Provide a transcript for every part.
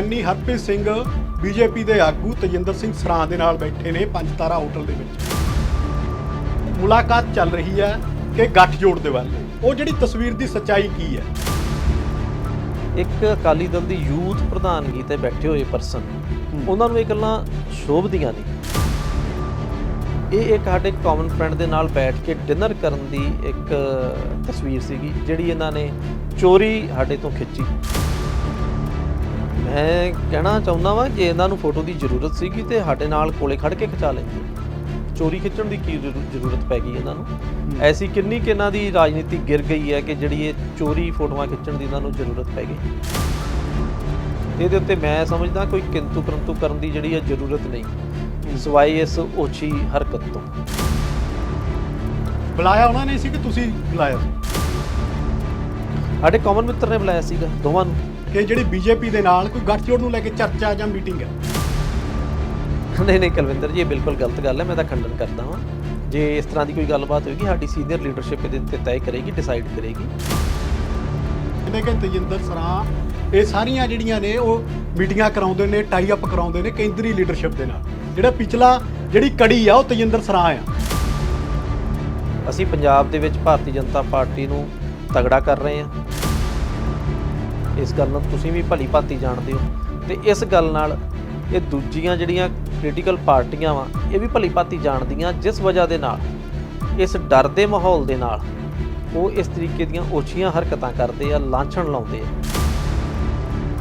Giani Harpreet Singh, BJP ਦੇ ਆਗੂ ਤਜਿੰਦਰ ਸਿੰਘ ਸਰਾਂ ਦੇ ਨਾਲ ਬੈਠੇ ਨੇ ਪੰਜ ਤਾਰਾ ਹੋਟਲ ਦੇ ਵਿੱਚ। ਮੁਲਾਕਾਤ ਚੱਲ ਰਹੀ ਹੈ ਕਿ ਗੱਠਜੋੜ ਦੇ ਵੱਲ। ਉਹ ਜਿਹੜੀ ਤਸਵੀਰ ਦੀ ਸੱਚਾਈ ਕੀ ਹੈ? ਇੱਕ ਅਕਾਲੀ ਦਲ ਦੀ ਯੂਥ ਪ੍ਰਧਾਨਗੀ ਤੇ ਬੈਠੇ ਹੋਏ ਪਰਸਨ, ਉਹਨਾਂ ਨੂੰ ਇਹ ਗੱਲਾਂ ਸ਼ੋਭਦੀਆਂ ਨਹੀਂ ਇਹ ਇੱਕ ਸਾਡੇ ਕਾਮਨ ਫਰੈਂਡ ਦੇ ਨਾਲ ਬੈਠ ਕੇ ਡਿਨਰ ਕਰਨ ਦੀ ਇੱਕ ਤਸਵੀਰ ਸੀਗੀ, ਜਿਹੜੀ ਇਹਨਾਂ ਨੇ ਚੋਰੀ ਸਾਡੇ ਤੋਂ ਖਿੱਚੀ। ਮੈਂ ਕਹਿਣਾ ਚਾਹੁੰਦਾ ਵਾਂ ਕਿ ਇਹਨਾਂ ਨੂੰ ਫੋਟੋ ਦੀ ਜ਼ਰੂਰਤ ਸੀਗੀ ਤੇ ਸਾਡੇ ਨਾਲ ਕੋਲੇ ਖੜ ਕੇ ਖਿਚਾ ਲੈਂਦੇ ਚੋਰੀ ਖਿੱਚਣ ਦੀ ਕੀ ਜ਼ਰੂ- ਜ਼ਰੂਰਤ ਪੈ ਗਈ ਇਹਨਾਂ ਨੂੰ? ਐਸੀ ਕਿੰਨੀ ਕਿ ਇਹਨਾਂ ਦੀ ਰਾਜਨੀਤੀ ਗਿਰ ਗਈ ਹੈ ਕਿ ਜਿਹੜੀ ਇਹ ਚੋਰੀ ਫੋਟੋਆਂ ਖਿੱਚਣ ਦੀ ਇਹਨਾਂ ਨੂੰ ਜ਼ਰੂਰਤ ਪੈ ਗਈ? ਇਹਦੇ ਉੱਤੇ ਮੈਂ ਸਮਝਦਾ ਕੋਈ ਕਿੰਤੂ ਪਰੰਤੂ ਕਰਨ ਦੀ ਜਿਹੜੀ ਹੈ ਜ਼ਰੂਰਤ ਨਹੀਂ। ਸਵਾਈ ਇਸ ਓਛੀ ਹਰਕਤ ਤੋਂ। ਬੁਲਾਇਆ ਉਹਨਾਂ ਨੇ ਸੀ ਕਿ ਤੁਸੀਂ ਬੁਲਾਇਆ? ਸੀ ਸਾਡੇ ਕਾਮਨ ਮਿੱਤਰ ਨੇ ਬੁਲਾਇਆ ਸੀਗਾ ਦੋਵਾਂ ਨੂੰ। ਕਿ ਜਿਹੜੀ ਬੀਜੇਪੀ ਦੇ ਨਾਲ ਕੋਈ ਗੱਠਜੋੜ ਨੂੰ ਲੈ ਕੇ ਚਰਚਾ ਜਾਂ ਮੀਟਿੰਗ ਹੈ? ਨਹੀਂ ਨਹੀਂ ਕੁਲਵਿੰਦਰ ਜੀ ਇਹ ਬਿਲਕੁਲ ਗਲਤ ਗੱਲ ਹੈ ਮੈਂ ਤਾਂ ਖੰਡਨ ਕਰਦਾ ਹਾਂ ਜੇ ਇਸ ਤਰ੍ਹਾਂ ਦੀ ਕੋਈ ਗੱਲਬਾਤ ਹੋਏਗੀ ਸਾਡੀ ਸੀਨੀਅਰ ਲੀਡਰਸ਼ਿਪ ਇਹਦੇ ਉੱਤੇ ਤੈਅ ਕਰੇਗੀ ਡਿਸਾਈਡ ਕਰੇਗੀ। ਕਹਿੰਦੇ ਕਿ ਤਜਿੰਦਰ ਸਰਾਂ ਇਹ ਸਾਰੀਆਂ ਜਿਹੜੀਆਂ ਨੇ ਉਹ ਮੀਟਿੰਗਾਂ ਕਰਾਉਂਦੇ ਨੇ ਟਾਈ ਅਪ ਕਰਾਉਂਦੇ ਨੇ ਕੇਂਦਰੀ ਲੀਡਰਸ਼ਿਪ ਦੇ ਨਾਲ। ਜਿਹੜਾ ਪਿਛਲਾ ਜਿਹੜੀ ਕੜੀ ਆ ਉਹ ਤਜਿੰਦਰ ਸਰਾਂ ਆ। ਅਸੀਂ ਪੰਜਾਬ ਦੇ ਵਿੱਚ ਭਾਰਤੀ ਜਨਤਾ ਪਾਰਟੀ ਨੂੰ ਤਗੜਾ ਕਰ ਰਹੇ ਹਾਂ। ਇਸ ਗੱਲ ਨੂੰ ਤੁਸੀਂ ਵੀ ਭਲੀ ਭਾਂਤੀ ਜਾਣਦੇ ਹੋ। ਤੇ ਇਸ ਗੱਲ ਨਾਲ ਇਹ ਦੂਜੀਆਂ ਜਿਹੜੀਆਂ ਪੋਲੀਟੀਕਲ ਪਾਰਟੀਆਂ ਵਾ ਇਹ ਵੀ ਭਲੀ ਭਾਂਤੀ ਜਾਣਦੀਆਂ ਜਿਸ ਵਜ੍ਹਾ ਦੇ ਨਾਲ ਇਸ ਡਰ ਦੇ ਮਾਹੌਲ ਦੇ ਨਾਲ ਉਹ ਇਸ ਤਰੀਕੇ ਦੀਆਂ ਓਛੀਆਂ ਹਰਕਤਾਂ ਕਰਦੇ ਆ ਲਾਂਛਣ ਲਾਉਂਦੇ ਆ।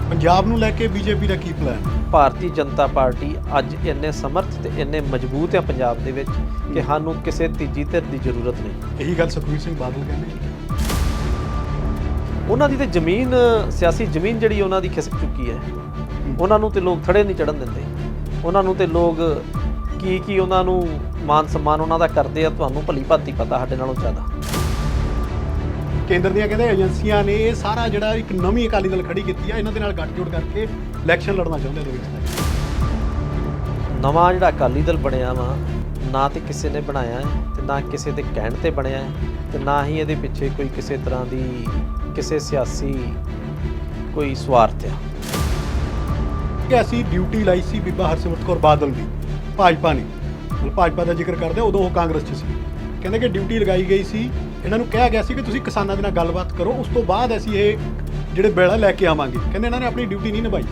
ਪੰਜਾਬ ਨੂੰ ਲੈ ਕੇ ਬੀਜੇਪੀ ਦਾ ਕੀ ਪਲਾਨ ਭਾਰਤੀ ਜਨਤਾ ਪਾਰਟੀ ਅੱਜ ਇੰਨੇ ਸਮਰਥ ਤੇ ਇੰਨੇ ਮਜ਼ਬੂਤ ਆ ਪੰਜਾਬ ਦੇ ਵਿੱਚ ਕਿ ਸਾਨੂੰ ਕਿਸੇ ਤੀਜੀ ਧਿਰ ਦੀ ਜ਼ਰੂਰਤ ਨਹੀਂ। ਇਹੀ ਗੱਲ ਸੁਖਬੀਰ ਸਿੰਘ ਬਾਦਲ ਕਹਿੰਦੇ। ਉਹਨਾਂ ਦੀ ਤੇ ਜ਼ਮੀਨ ਸਿਆਸੀ ਜ਼ਮੀਨ ਜਿਹੜੀ ਉਹਨਾਂ ਦੀ ਖਿਸਕ ਚੁੱਕੀ ਹੈ। ਉਹਨਾਂ ਨੂੰ ਤੇ ਲੋਕ ਥੜੇ ਨਹੀਂ ਚੜਨ ਦਿੰਦੇ। ਉਹਨਾਂ ਨੂੰ ਤੇ ਲੋਕ ਕੀ ਕੀ ਉਹਨਾਂ ਨੂੰ ਮਾਨ ਸਨਮਾਨ ਉਹਨਾਂ ਦਾ ਕਰਦੇ ਆ ਤੁਹਾਨੂੰ ਭਲੀ ਭਾਂਤੀ ਪਤਾ ਸਾਡੇ ਨਾਲੋਂ ਜ਼ਿਆਦਾ। ਕੇਂਦਰ ਦੀਆਂ ਕਹਿੰਦੇ ਏਜੰਸੀਆਂ ਨੇ ਇਹ ਸਾਰਾ ਜਿਹੜਾ ਇੱਕ ਨਵੀਂ ਅਕਾਲੀ ਦਲ ਖੜੀ ਕੀਤੀ ਆ ਇਹਨਾਂ ਦੇ ਨਾਲ ਗੱਠਜੋੜ ਕਰਕੇ ਇਲੈਕਸ਼ਨ ਲੜਨਾ ਚਾਹੁੰਦੇ ਨੇ ਵਿੱਚ। ਨਵਾਂ ਜਿਹੜਾ ਅਕਾਲੀ ਦਲ ਬਣਿਆ ਵਾ ਨਾ ਤੇ ਕਿਸੇ ਨੇ ਬਣਾਇਆ ਤੇ ਨਾ ਕਿਸੇ ਦੇ ਕਹਿਣ ਤੇ ਬਣਿਆ ਤੇ ਨਾ ਹੀ ਇਹਦੇ ਪਿੱਛੇ ਕੋਈ ਕਿਸੇ ਤਰ੍ਹਾਂ ਦੀ ਕਿਸੇ ਸਿਆਸੀ ਕੋਈ ਸਵਾਰਥ ਆ। ਕਿ ਅਸੀਂ ਡਿਊਟੀ ਲਾਈ ਸੀ ਬੀਬਾ ਹਰਸਿਮਰਤ ਕੌਰ ਬਾਦਲ ਦੀ ਭਾਜਪਾ ਨੇ। ਮਤਲਬ ਭਾਜਪਾ ਦਾ ਜ਼ਿਕਰ ਕਰਦੇ ਉਦੋਂ ਉਹ ਕਾਂਗਰਸ 'ਚ ਸੀ। ਕਹਿੰਦੇ ਕਿ ਡਿਊਟੀ ਲਗਾਈ ਗਈ ਸੀ ਇਹਨਾਂ ਨੂੰ ਕਿਹਾ ਗਿਆ ਸੀ ਕਿ ਤੁਸੀਂ ਕਿਸਾਨਾਂ ਦੇ ਨਾਲ ਗੱਲਬਾਤ ਕਰੋ ਉਸ ਤੋਂ ਬਾਅਦ ਅਸੀਂ ਇਹ ਜਿਹੜੇ ਬਿੱਲ ਆ ਲੈ ਕੇ ਆਵਾਂਗੇ। ਕਹਿੰਦੇ ਇਹਨਾਂ ਨੇ ਆਪਣੀ ਡਿਊਟੀ ਨਹੀਂ ਨਿਭਾਈ।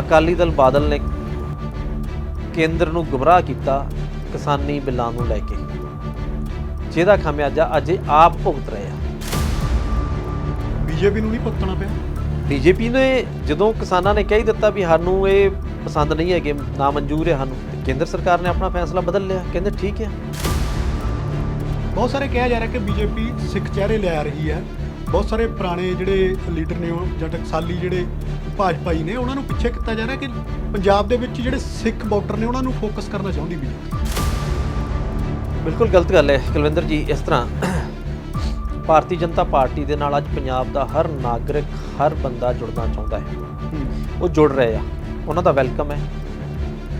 ਅਕਾਲੀ ਦਲ ਬਾਦਲ ਨੇ ਕੇਂਦਰ ਨੂੰ ਗੁੰਮਰਾਹ ਕੀਤਾ ਕਿਸਾਨੀ ਬਿੱਲਾਂ ਨੂੰ ਲੈ ਕੇ। ਜਿਹਦਾ ਖਾਮਿਆਜਾ ਅੱਜ ਆਪ ਭੁਗਤ ਰਹੇ ਆ। ਬੀਜੇਪੀ ਨੂੰ ਨਹੀਂ ਭੁਗਤਣਾ ਪਿਆ? ਬੀਜੇਪੀ ਨੇ ਜਦੋਂ ਕਿਸਾਨਾਂ ਨੇ ਕਹਿ ਹੀ ਦਿੱਤਾ ਵੀ ਸਾਨੂੰ ਇਹ ਪਸੰਦ ਨਹੀਂ ਹੈਗੇ ਨਾ ਮਨਜ਼ੂਰ ਹੈ ਸਾਨੂੰ ਤੇ ਕੇਂਦਰ ਸਰਕਾਰ ਨੇ ਆਪਣਾ ਫੈਸਲਾ ਬਦਲ ਲਿਆ ਕਹਿੰਦੇ ਠੀਕ ਹੈ। ਬਹੁਤ ਸਾਰੇ ਕਿਹਾ ਜਾ ਰਿਹਾ ਕਿ ਬੀਜੇਪੀ ਸਿੱਖ ਚਿਹਰੇ ਲਿਆ ਰਹੀ ਹੈ। ਬਹੁਤ ਸਾਰੇ ਪੁਰਾਣੇ ਜਿਹੜੇ ਲੀਡਰ ਨੇ ਉਹ ਜਾਂ ਟਕਸਾਲੀ ਜਿਹੜੇ ਭਾਜਪਾਈ ਨੇ ਉਹਨਾਂ ਨੂੰ ਪਿੱਛੇ ਕੀਤਾ ਜਾ ਰਿਹਾ ਕਿ ਪੰਜਾਬ ਦੇ ਵਿੱਚ ਜਿਹੜੇ ਸਿੱਖ ਵੋਟਰ ਨੇ ਉਹਨਾਂ ਨੂੰ ਫੋਕਸ ਕਰਨਾ ਚਾਹੁੰਦੀ ਬੀਜੇਪੀ। ਬਿਲਕੁਲ ਗਲਤ ਗੱਲ ਹੈ। ਕੁਲਵਿੰਦਰ ਜੀ ਇਸ ਤਰ੍ਹਾਂ ਭਾਰਤੀ ਜਨਤਾ ਪਾਰਟੀ ਦੇ ਨਾਲ ਅੱਜ ਪੰਜਾਬ ਦਾ ਹਰ ਨਾਗਰਿਕ ਹਰ ਬੰਦਾ ਜੁੜਨਾ ਚਾਹੁੰਦਾ ਹੈ। ਉਹ ਜੁੜ ਰਹੇ ਆ। ਉਹਨਾਂ ਦਾ ਵੈਲਕਮ ਹੈ।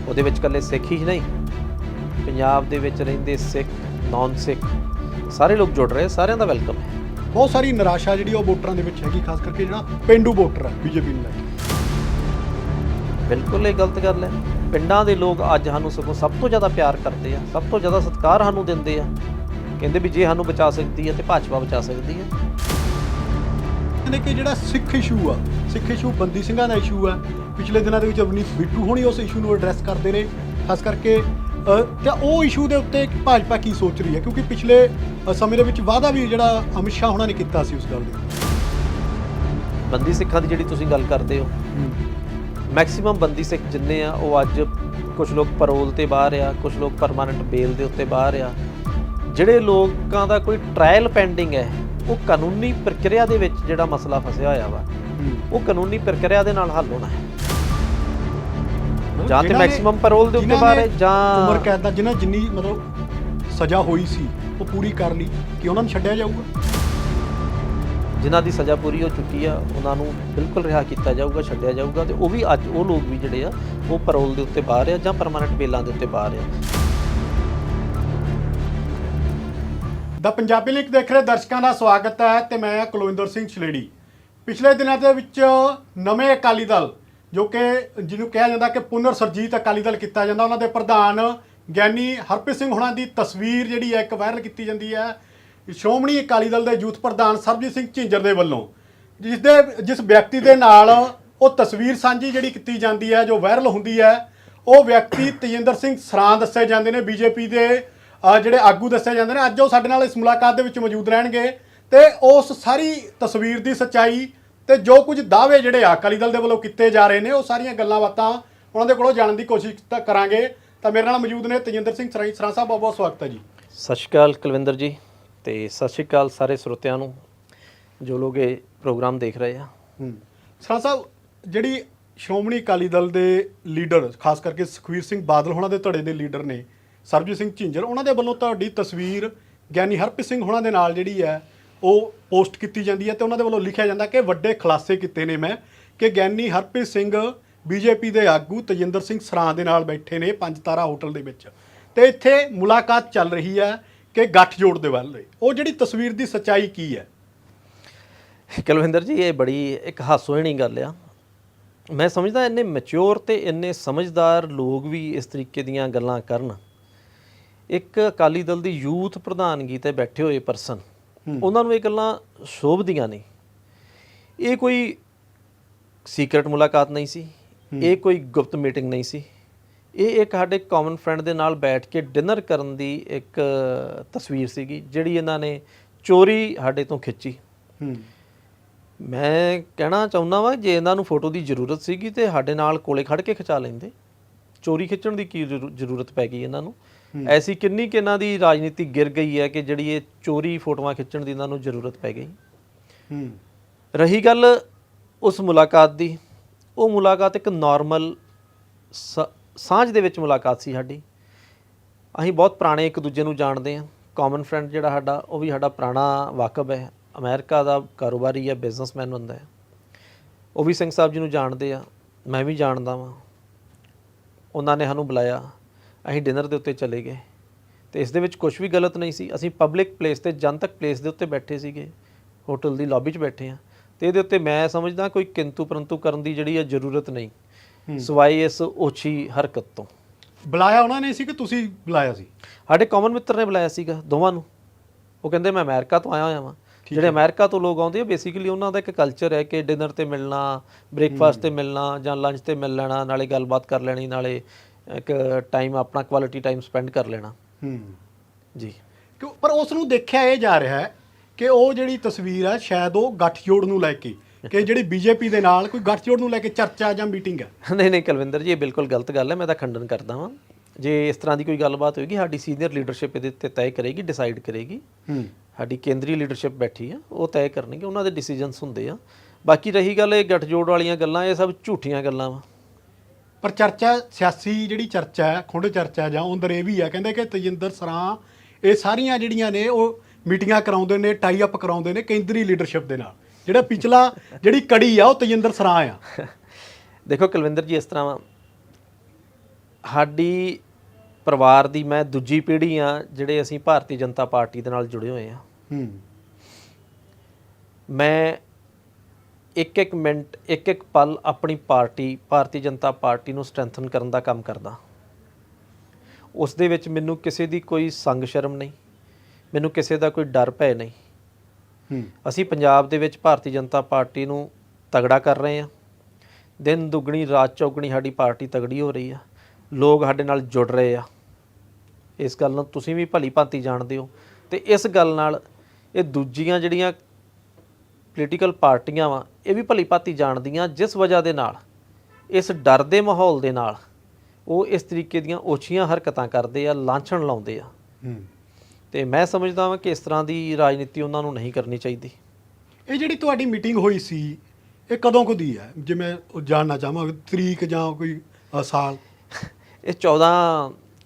ਉਹਦੇ ਵਿੱਚ ਇਕੱਲੇ ਸਿੱਖ ਹੀ ਨਹੀਂ ਪੰਜਾਬ ਦੇ ਵਿੱਚ ਰਹਿੰਦੇ ਸਿੱਖ ਨਾਨ ਸਿੱਖ ਸਾਰੇ ਲੋਕ ਜੁੜ ਰਹੇ ਸਾਰਿਆਂ ਦਾ ਵੈਲਕਮ ਹੈ। ਬਹੁਤ ਸਾਰੀ ਨਿਰਾਸ਼ਾ ਜਿਹੜੀ ਉਹ ਵੋਟਰਾਂ ਦੇ ਵਿੱਚ ਹੈਗੀ ਖਾਸ ਕਰਕੇ ਜਿਹੜਾ ਪਿੰਡੂ ਵੋਟਰ ਹੈ ਬੀਜੇਪੀ ਨੂੰ ਲੈ ਕੇ। ਬਿਲਕੁਲ ਇਹ ਗਲਤ ਗੱਲ ਹੈ। ਪਿੰਡਾਂ ਦੇ ਲੋਕ ਅੱਜ ਸਾਨੂੰ ਸਗੋਂ ਸਭ ਤੋਂ ਜ਼ਿਆਦਾ ਪਿਆਰ ਕਰਦੇ ਆ ਸਭ ਤੋਂ ਜ਼ਿਆਦਾ ਸਤਿਕਾਰ ਸਾਨੂੰ ਦਿੰਦੇ ਆ। ਕਹਿੰਦੇ ਵੀ ਜੇ ਸਾਨੂੰ ਬਚਾ ਸਕਦੀ ਹੈ ਤੇ ਭਾਜਪਾ ਬਚਾ ਸਕਦੀ ਹੈ। ਕਹਿੰਦੇ ਕਿ ਜਿਹੜਾ ਸਿੱਖ ਇਸ਼ੂ ਆ ਸਿੱਖ ਇਸ਼ੂ ਬੰਦੀ ਸਿੰਘਾਂ ਦਾ ਇਸ਼ੂ ਆ ਪਿਛਲੇ ਦਿਨਾਂ ਦੇ ਵਿੱਚ ਅਵਨੀਤ ਬਿੱਟੂ ਹੋਣੀ ਉਸ ਇਸ਼ੂ ਨੂੰ ਐਡਰੈਸ ਕਰਦੇ ਨੇ ਖਾਸ ਕਰਕੇ ਤੇ ਉਹ ਇਸ਼ੂ ਦੇ ਉੱਤੇ ਭਾਜਪਾ ਕੀ ਸੋਚ ਰਹੀ ਹੈ? ਕਿਉਂਕਿ ਪਿਛਲੇ ਸਮੇਂ ਦੇ ਵਿੱਚ ਵਾਅਦਾ ਵੀ ਜਿਹੜਾ ਅਮਿਤ ਸ਼ਾਹ ਹੋਣਾ ਨੇ ਕੀਤਾ ਸੀ ਉਸ ਗੱਲ ਦੇ ਬੰਦੀ ਸਿੱਖਾਂ ਦੀ ਜਿਹੜੀ ਤੁਸੀਂ ਗੱਲ ਕਰਦੇ ਹੋ ਮੈਕਸਿਮਮ ਬੰਦੀ ਸਿੱਖ ਜਿੰਨੇ ਆ ਉਹ ਅੱਜ ਕੁਝ ਲੋਕ ਪਰੋਲ ਤੇ ਬਾਹਰ ਆ ਕੁਝ ਲੋਕ ਪਰਮਾਨੈਂਟ ਬੇਲ ਦੇ ਉੱਤੇ ਬਾਹਰ ਆ ਜਿਹੜੇ ਲੋਕਾਂ ਦਾ ਕੋਈ ਟ੍ਰਾਇਲ ਪੈਂਡਿੰਗ ਹੈ ਉਹ ਕਾਨੂੰਨੀ ਪ੍ਰਕਿਰਿਆ ਦੇ ਵਿੱਚ ਜਿਹੜਾ ਮਸਲਾ ਫਸਿਆ ਹੋਇਆ ਵਾ ਉਹ ਕਾਨੂੰਨੀ ਪ੍ਰਕਿਰਿਆ ਦੇ ਨਾਲ ਹੱਲ ਹੋਣਾ ਹੈ। ਜਾਂ ਤੇ ਮੈਕਸਿਮਮ ਪੈਰੋਲ ਦੇ ਉੱਤੇ ਹੈ ਜਾਂ- ਉਮਰ ਕੈਦ ਦਾ ਜਿਨ੍ਹਾਂ ਜਿੰਨੀ ਮਤਲਬ ਸਜ਼ਾ ਹੋਈ ਸੀ ਉਹ ਪੂਰੀ ਕਰ ਲਈ ਕਿ ਉਹਨਾਂ ਨੂੰ ਛੱਡਿਆ ਜਾਊਗਾ? ਜਿਨ੍ਹਾਂ ਦੀ ਸਜ਼ਾ ਪੂਰੀ ਹੋ ਚੁੱਕੀ ਆ ਉਹਨਾਂ ਨੂੰ ਬਿਲਕੁਲ ਰਿਹਾ ਕੀਤਾ ਜਾਊਗਾ ਛੱਡਿਆ ਜਾਊਗਾ ਤੇ ਉਹ ਵੀ ਅੱਜ ਉਹ ਲੋਕ ਵੀ ਜਿਹੜੇ ਆ ਉਹ ਪੈਰੋਲ ਦੇ ਉੱਤੇ ਬਾਹਰ ਆ ਜਾਂ ਪਰਮਾਨੈਂਟ ਬੇਲਾਂ ਦੇ ਉੱਤੇ ਬਾਹਰ ਆ। ਦਾ ਪੰਜਾਬੀ ਲਿੰਕ ਦੇਖ ਰਹੇ ਦਰਸ਼ਕਾਂ ਦਾ ਸਵਾਗਤ ਹੈ ਤੇ ਮੈਂ ਕੁਲਵਿੰਦਰ ਸਿੰਘ ਛਲੇੜੀ। ਪਿਛਲੇ ਦਿਨਾਂ ਦੇ ਵਿੱਚ ਨਵੇਂ ਅਕਾਲੀ ਦਲ, ਜੋ ਕਿ ਜਿਹਨੂੰ ਕਿਹਾ ਜਾਂਦਾ ਕਿ ਪੁਨਰ ਸਰਜੀਤ ਅਕਾਲੀ ਦਲ ਕੀਤਾ ਜਾਂਦਾ, ਉਹਨਾਂ ਦੇ ਪ੍ਰਧਾਨ ਗਿਆਨੀ ਹਰਪ੍ਰੀਤ ਸਿੰਘ ਹੁਣਾਂ ਦੀ ਤਸਵੀਰ ਜਿਹੜੀ ਹੈ ਇੱਕ ਵਾਇਰਲ ਕੀਤੀ ਜਾਂਦੀ ਹੈ। ਸ਼੍ਰੋਮਣੀ ਅਕਾਲੀ ਦਲ ਦੇ ਯੂਥ ਪ੍ਰਧਾਨ ਸਰਬਜੀਤ ਸਿੰਘ ਝਿੰਜਰ ਦੇ ਵੱਲੋਂ। ਜਿਸ ਦੇ, ਜਿਸ ਵਿਅਕਤੀ ਦੇ ਨਾਲ ਉਹ ਤਸਵੀਰ ਸਾਂਝੀ ਜਿਹੜੀ ਕੀਤੀ ਜਾਂਦੀ ਹੈ, ਜੋ ਵਾਇਰਲ ਹੁੰਦੀ ਹੈ, ਉਹ ਵਿਅਕਤੀ ਤੇਜਿੰਦਰ ਸਿੰਘ ਸਰਾਂ ਦੱਸੇ ਜਾਂਦੇ ਨੇ। ਬੀਜੇਪੀ ਦੇ ਅ, ਜਿਹੜੇ ਆਗੂ ਦੱਸੇ ਜਾਂਦੇ ਨੇ ਅੱਜ ਉਹ ਸਾਡੇ ਨਾਲ ਇਸ ਮੁਲਾਕਾਤ ਦੇ ਵਿੱਚ ਮੌਜੂਦ ਰਹਿਣਗੇ ਤੇ ਉਸ ਸਾਰੀ ਤਸਵੀਰ ਦੀ ਸੱਚਾਈ ਤੇ ਜੋ ਕੁਝ ਦਾਅਵੇ ਜਿਹੜੇ ਆ ਅਕਾਲੀ ਦਲ ਦੇ ਵੱਲੋਂ ਕੀਤੇ ਜਾ ਰਹੇ ਨੇ ਉਹ ਸਾਰੀਆਂ ਗੱਲਾਂ ਬਾਤਾਂ ਉਹਨਾਂ ਦੇ ਕੋਲੋਂ ਜਾਣਨ ਦੀ ਕੋਸ਼ਿਸ਼ ਤਾਂ ਕਰਾਂਗੇ। ਤਾਂ ਮੇਰੇ ਨਾਲ ਮੌਜੂਦ ਨੇ ਤੇਜਿੰਦਰ ਸਿੰਘ ਸਰਾਂ ਸਰਾਂ ਸਾਹਿਬ ਬਹੁਤ ਬਹੁਤ ਸਵਾਗਤ ਹੈ ਜੀ। ਸਤਿ ਸ਼੍ਰੀ ਅਕਾਲ ਕੁਲਵਿੰਦਰ ਜੀ ਤੇ ਸਤਿ ਸ਼੍ਰੀ ਅਕਾਲ ਸਾਰੇ ਸਰੋਤਿਆਂ ਨੂੰ ਜੋ ਲੋਕ ਇਹ ਪ੍ਰੋਗਰਾਮ ਦੇਖ ਰਹੇ ਆ। ਸਰਾਂ ਸਾਹਿਬ ਜਿਹੜੀ ਸ਼੍ਰੋਮਣੀ ਅਕਾਲੀ ਦਲ ਦੇ ਲੀਡਰ ਖਾਸ ਕਰਕੇ ਸੁਖਵੀਰ ਸਿੰਘ ਬਾਦਲ ਹੋਣਾ ਦੇ ਧੜੇ ਦੇ ਲੀਡਰ ਨੇ ਸਰਬਜੀਤ ਸਿੰਘ ਝਿੰਜਰ, ਉਹਨਾਂ ਦੇ ਵੱਲੋਂ ਤੁਹਾਡੀ ਤਸਵੀਰ ਗਿਆਨੀ ਹਰਪ੍ਰੀਤ ਸਿੰਘ ਹੋਣਾ ਦੇ ਨਾਲ ਜਿਹੜੀ ਹੈ, ਉਹ ਪੋਸਟ ਕੀਤੀ ਜਾਂਦੀ ਹੈ ਤੇ ਉਹਨਾਂ ਦੇ ਵੱਲੋਂ ਲਿਖਿਆ ਜਾਂਦਾ ਕਿ ਵੱਡੇ ਖੁਲਾਸੇ ਕੀਤੇ ਨੇ ਮੈਂ ਕਿ ਗਿਆਨੀ ਹਰਪ੍ਰੀਤ ਸਿੰਘ ਬੀਜੇਪੀ ਦੇ ਆਗੂ ਤਜਿੰਦਰ ਸਿੰਘ ਸਰਾਂ ਦੇ ਨਾਲ ਬੈਠੇ ਨੇ ਪੰਜ ਤਾਰਾ ਹੋਟਲ ਦੇ ਵਿੱਚ। ਤੇ ਇੱਥੇ ਮੁਲਾਕਾਤ ਚੱਲ ਰਹੀ ਹੈ ਕਿ ਗੱਠਜੋੜ ਦੇ ਵੱਲ ਉਹ ਜਿਹੜੀ ਤਸਵੀਰ ਦੀ ਸੱਚਾਈ ਕੀ ਹੈ? ਕਲਵਿੰਦਰ ਜੀ, ਇਹ ਬੜੀ ਇੱਕ ਹਾਸੋਹੀਣੀ ਗੱਲ ਆ। ਮੈਂ ਸਮਝਦਾ ਇੰਨੇ ਮੈਚੁਰ ਤੇ ਇੰਨੇ ਸਮਝਦਾਰ ਲੋਕ ਵੀ ਇਸ ਤਰੀਕੇ ਦੀਆਂ ਗੱਲਾਂ ਕਰਨ। ਇੱਕ ਅਕਾਲੀ ਦਲ ਦੀ ਯੂਥ ਪ੍ਰਧਾਨਗੀ ਤੇ ਬੈਠੇ ਹੋਏ ਪਰਸਨ ਉਹਨਾਂ ਨੂੰ ਇਹ ਗੱਲਾਂ ਸ਼ੋਭਦੀਆਂ ਨਹੀਂ। ਇਹ ਕੋਈ ਸੀਕ੍ਰੇਟ ਮੁਲਾਕਾਤ ਨਹੀਂ ਸੀ ਇਹ ਕੋਈ ਗੁਪਤ ਮੀਟਿੰਗ ਨਹੀਂ ਸੀ। ਇਹ ਇੱਕ ਸਾਡੇ ਕਾਮਨ ਫਰੈਂਡ ਦੇ ਨਾਲ ਬੈਠ ਕੇ ਡਿਨਰ ਕਰਨ ਦੀ ਇੱਕ ਤਸਵੀਰ ਸੀਗੀ ਜਿਹੜੀ ਇਹਨਾਂ ਨੇ ਚੋਰੀ ਸਾਡੇ ਤੋਂ ਖਿੱਚੀ। ਮੈਂ ਕਹਿਣਾ ਚਾਹੁੰਦਾ ਵਾਂ ਜੇ ਇਹਨਾਂ ਨੂੰ ਫੋਟੋ ਦੀ ਜ਼ਰੂਰਤ ਸੀਗੀ ਤੇ ਸਾਡੇ ਨਾਲ ਕੋਲੇ ਖੜ ਕੇ ਖਿਚਾ ਲੈਂਦੇ। ਚੋਰੀ ਖਿੱਚਣ ਦੀ ਕੀ ਜ਼ਰੂ- ਜ਼ਰੂਰਤ ਪੈ ਗਈ ਇਹਨਾਂ ਨੂੰ। ਐਸੀ ਕਿੰਨੀ ਕਿ ਇਹਨਾਂ ਦੀ ਰਾਜਨੀਤੀ ਗਿਰ ਗਈ ਹੈ ਕਿ ਜਿਹੜੀ ਇਹ ਚੋਰੀ ਫੋਟੋਆਂ ਖਿੱਚਣ ਦੀ ਇਹਨਾਂ ਨੂੰ ਜ਼ਰੂਰਤ ਪੈ ਗਈ? ਹੂੰ। ਰਹੀ ਗੱਲ ਉਸ ਮੁਲਾਕਾਤ ਦੀ। ਉਹ ਮੁਲਾਕਾਤ ਇੱਕ ਨਾਰਮਲ ਸਾਂਝ ਦੇ ਵਿੱਚ ਮੁਲਾਕਾਤ ਸੀ ਸਾਡੀ। ਅਸੀਂ ਬਹੁਤ ਪੁਰਾਣੇ ਇੱਕ ਦੂਜੇ ਨੂੰ ਜਾਣਦੇ ਹਾਂ। ਕਾਮਨ ਫਰੈਂਡ ਜਿਹੜਾ ਸਾਡਾ ਉਹ ਵੀ ਸਾਡਾ ਪੁਰਾਣਾ ਵਾਕਬ ਹੈ। ਅਮਰੀਕਾ ਦਾ ਕਾਰੋਬਾਰੀ ਹੈ ਬਿਜ਼ਨਸਮੈਨ ਹੁੰਦਾ ਹੈ। ਉਹ ਵੀ ਸਿੰਘ ਸਾਹਿਬ ਜੀ ਨੂੰ ਜਾਣਦੇ ਆ। ਮੈਂ ਵੀ ਜਾਣਦਾ ਵਾਂ। ਉਹਨਾਂ ਨੇ ਸਾਨੂੰ ਬੁਲਾਇਆ। ਅਸੀਂ ਡਿਨਰ ਦੇ ਉੱਤੇ ਚਲੇ ਗਏ ਤੇ ਇਸ ਦੇ ਵਿੱਚ ਕੁਝ ਵੀ ਗਲਤ ਨਹੀਂ ਸੀ। ਅਸੀਂ ਪਬਲਿਕ ਪਲੇਸ ਤੇ ਜਨਤਕ ਪਲੇਸ ਦੇ ਉੱਤੇ ਬੈਠੇ ਸੀਗੇ। ਹੋਟਲ ਦੀ ਲੌਬੀ 'ਚ ਬੈਠੇ ਆ ਤੇ ਇਹਦੇ ਉੱਤੇ ਮੈਂ ਸਮਝਦਾ ਕੋਈ ਕਿੰਤੂ ਪਰੰਤੂ ਕਰਨ ਦੀ ਜਿਹੜੀ ਹੈ ਜ਼ਰੂਰਤ ਨਹੀਂ। ਸਵਾਈ ਇਸ ਓਛੀ ਹਰਕਤ ਤੋਂ। ਬੁਲਾਇਆ ਉਹਨਾਂ ਨੇ ਸੀ ਕਿ ਤੁਸੀਂ ਬੁਲਾਇਆ ਸੀ? ਸਾਡੇ ਕਾਮਨ ਮਿੱਤਰ ਨੇ ਬੁਲਾਇਆ ਸੀਗਾ ਦੋਵਾਂ ਨੂੰ। ਉਹ ਕਹਿੰਦੇ ਮੈਂ ਅਮਰੀਕਾ ਤੋਂ ਆਇਆ ਹੋਇਆ ਵਾਂ। ਜਿਹੜੇ ਅਮਰੀਕਾ ਤੋਂ ਲੋਕ ਆਉਂਦੇ ਆ ਬੇਸਿਕਲੀ ਉਹਨਾਂ ਦਾ ਇੱਕ ਕਲਚਰ ਹੈ ਕਿ ਡਿਨਰ ਤੇ ਮਿਲਣਾ ਬ੍ਰੇਕਫਾਸਟ ਤੇ ਮਿਲਣਾ ਜਾਂ ਲੰਚ ਤੇ ਮਿਲ ਲੈਣਾ ਨਾਲੇ ਗੱਲਬਾਤ ਕਰ ਲੈਣੀ ਨਾਲੇ ਇੱਕ ਟਾਈਮ ਆਪਣਾ ਕੁਆਲਿਟੀ ਟਾਈਮ ਸਪੈਂਡ ਕਰ ਲੈਣਾ। ਹੂੰ। ਜੀ। ਕਿਉਂ? ਪਰ ਉਸ ਨੂੰ ਦੇਖਿਆ ਇਹ ਜਾ ਰਿਹਾ ਹੈ ਕਿ ਉਹ ਜਿਹੜੀ ਤਸਵੀਰ ਹੈ ਸ਼ਾਇਦ ਉਹ ਗੱਠਜੋੜ ਨੂੰ ਲੈ ਕੇ ਕਿ ਜਿਹੜੀ ਬੀਜੇਪੀ ਦੇ ਨਾਲ ਕੋਈ ਗੱਠਜੋੜ ਨੂੰ ਲੈ ਕੇ ਚਰਚਾ ਜਾਂ ਮੀਟਿੰਗ ਹੈ ਨਹੀਂ ਨਹੀਂ ਕੁਲਵਿੰਦਰ ਜੀ ਇਹ ਬਿਲਕੁਲ ਗਲਤ ਗੱਲ ਹੈ ਮੈਂ ਤਾਂ ਖੰਡਨ ਕਰਦਾ ਵਾਂ। ਜੇ ਇਸ ਤਰ੍ਹਾਂ ਦੀ ਕੋਈ ਗੱਲਬਾਤ ਹੋਏਗੀ ਸਾਡੀ ਸੀਨੀਅਰ ਲੀਡਰਸ਼ਿਪ ਇਹਦੇ ਉੱਤੇ ਤੈਅ ਕਰੇਗੀ ਡਿਸਾਈਡ ਕਰੇਗੀ। ਹੂੰ। ਸਾਡੀ ਕੇਂਦਰੀ ਲੀਡਰਸ਼ਿਪ ਬੈਠੀ ਆ ਉਹ ਤੈਅ ਕਰਨਗੇ ਉਹਨਾਂ ਦੇ ਡਿਸੀਜਨਸ ਹੁੰਦੇ ਆ। ਬਾਕੀ ਰਹੀ ਗੱਲ ਇਹ ਗੱਠਜੋੜ ਵਾਲੀਆਂ ਗੱਲਾਂ ਇਹ ਸਭ ਝੂਠੀਆਂ ਗੱਲਾਂ ਵਾ। ਪਰ ਚਰਚਾ ਸਿਆਸੀ ਜਿਹੜੀ ਚਰਚਾ ਹੈ ਖੁੰਡ ਚਰਚਾ ਜਾਂ ਅੰਦਰ ਇਹ ਵੀ ਹੈ ਕਹਿੰਦੇ ਕਿ ਤਜਿੰਦਰ ਸਰਾਂ ਇਹ ਸਾਰੀਆਂ ਜਿਹੜੀਆਂ ਨੇ ਉਹ ਮੀਟਿੰਗਾਂ ਕਰਾਉਂਦੇ ਨੇ ਟਾਈ ਅਪ ਕਰਾਉਂਦੇ ਨੇ ਕੇਂਦਰੀ ਲੀਡਰਸ਼ਿਪ ਦੇ ਨਾਲ। ਜਿਹੜਾ ਪਿਛਲਾ ਜਿਹੜੀ ਕੜੀ ਆ ਉਹ ਤਜਿੰਦਰ ਸਰਾਂ ਆ। ਦੇਖੋ ਕੁਲਵਿੰਦਰ ਜੀ ਇਸ ਤਰ੍ਹਾਂ ਸਾਡੀ ਪਰਿਵਾਰ ਦੀ ਮੈਂ ਦੂਜੀ ਪੀੜ੍ਹੀ ਆ ਜਿਹੜੇ ਅਸੀਂ ਭਾਰਤੀ ਜਨਤਾ ਪਾਰਟੀ ਦੇ ਨਾਲ ਜੁੜੇ ਹੋਏ ਆ ਹੂੰ। ਮੈਂ ਇੱਕ ਇੱਕ ਮਿੰਟ ਇੱਕ ਇੱਕ ਪਲ ਆਪਣੀ ਪਾਰਟੀ ਭਾਰਤੀ ਜਨਤਾ ਪਾਰਟੀ ਨੂੰ ਸਟਰੈਂਥਨ ਕਰਨ ਦਾ ਕੰਮ ਕਰਦਾ। ਉਸ ਦੇ ਵਿੱਚ ਮੈਨੂੰ ਕਿਸੇ ਦੀ ਕੋਈ ਸੰਗ ਸ਼ਰਮ ਨਹੀਂ ਮੈਨੂੰ ਕਿਸੇ ਦਾ ਕੋਈ ਡਰ ਭੈ ਨਹੀਂ। ਅਸੀਂ ਪੰਜਾਬ ਦੇ ਵਿੱਚ ਭਾਰਤੀ ਜਨਤਾ ਪਾਰਟੀ ਨੂੰ ਤਗੜਾ ਕਰ ਰਹੇ ਹਾਂ। ਦਿਨ ਦੁੱਗਣੀ ਰਾਤ ਚੌਗਣੀ ਸਾਡੀ ਪਾਰਟੀ ਤਗੜੀ ਹੋ ਰਹੀ ਆ। ਲੋਕ ਸਾਡੇ ਨਾਲ ਜੁੜ ਰਹੇ ਆ। ਇਸ ਗੱਲ ਨੂੰ ਤੁਸੀਂ ਵੀ ਭਲੀ ਭਾਂਤੀ ਜਾਣਦੇ ਹੋ। ਤੇ ਇਸ ਗੱਲ ਨਾਲ ਇਹ ਦੂਜੀਆਂ ਜਿਹੜੀਆਂ ਪੋਲੀਟੀਕਲ ਪਾਰਟੀਆਂ ਵਾ ਇਹ ਵੀ ਭਲੀ ਭਾਂਤੀ ਜਾਣਦੀਆਂ ਜਿਸ ਵਜ੍ਹਾ ਦੇ ਨਾਲ ਇਸ ਡਰ ਦੇ ਮਾਹੌਲ ਦੇ ਨਾਲ ਉਹ ਇਸ ਤਰੀਕੇ ਦੀਆਂ ਓਛੀਆਂ ਹਰਕਤਾਂ ਕਰਦੇ ਆ ਲਾਂਛਣ ਲਾਉਂਦੇ ਆ। ਤੇ ਮੈਂ ਸਮਝਦਾ ਹਾਂ ਕਿ ਇਸ ਤਰ੍ਹਾਂ ਦੀ ਰਾਜਨੀਤੀ ਉਹਨਾਂ ਨੂੰ ਨਹੀਂ ਕਰਨੀ ਚਾਹੀਦੀ। ਇਹ ਜਿਹੜੀ ਤੁਹਾਡੀ ਮੀਟਿੰਗ ਹੋਈ ਸੀ ਇਹ ਕਦੋਂ ਕੁ ਦੀ ਹੈ? ਜੇ ਮੈਂ ਉਹ ਜਾਣਨਾ ਚਾਹਾਂ ਤਰੀਕ ਜਾਂ ਕੋਈ ਸਾਲ? ਇਹ 14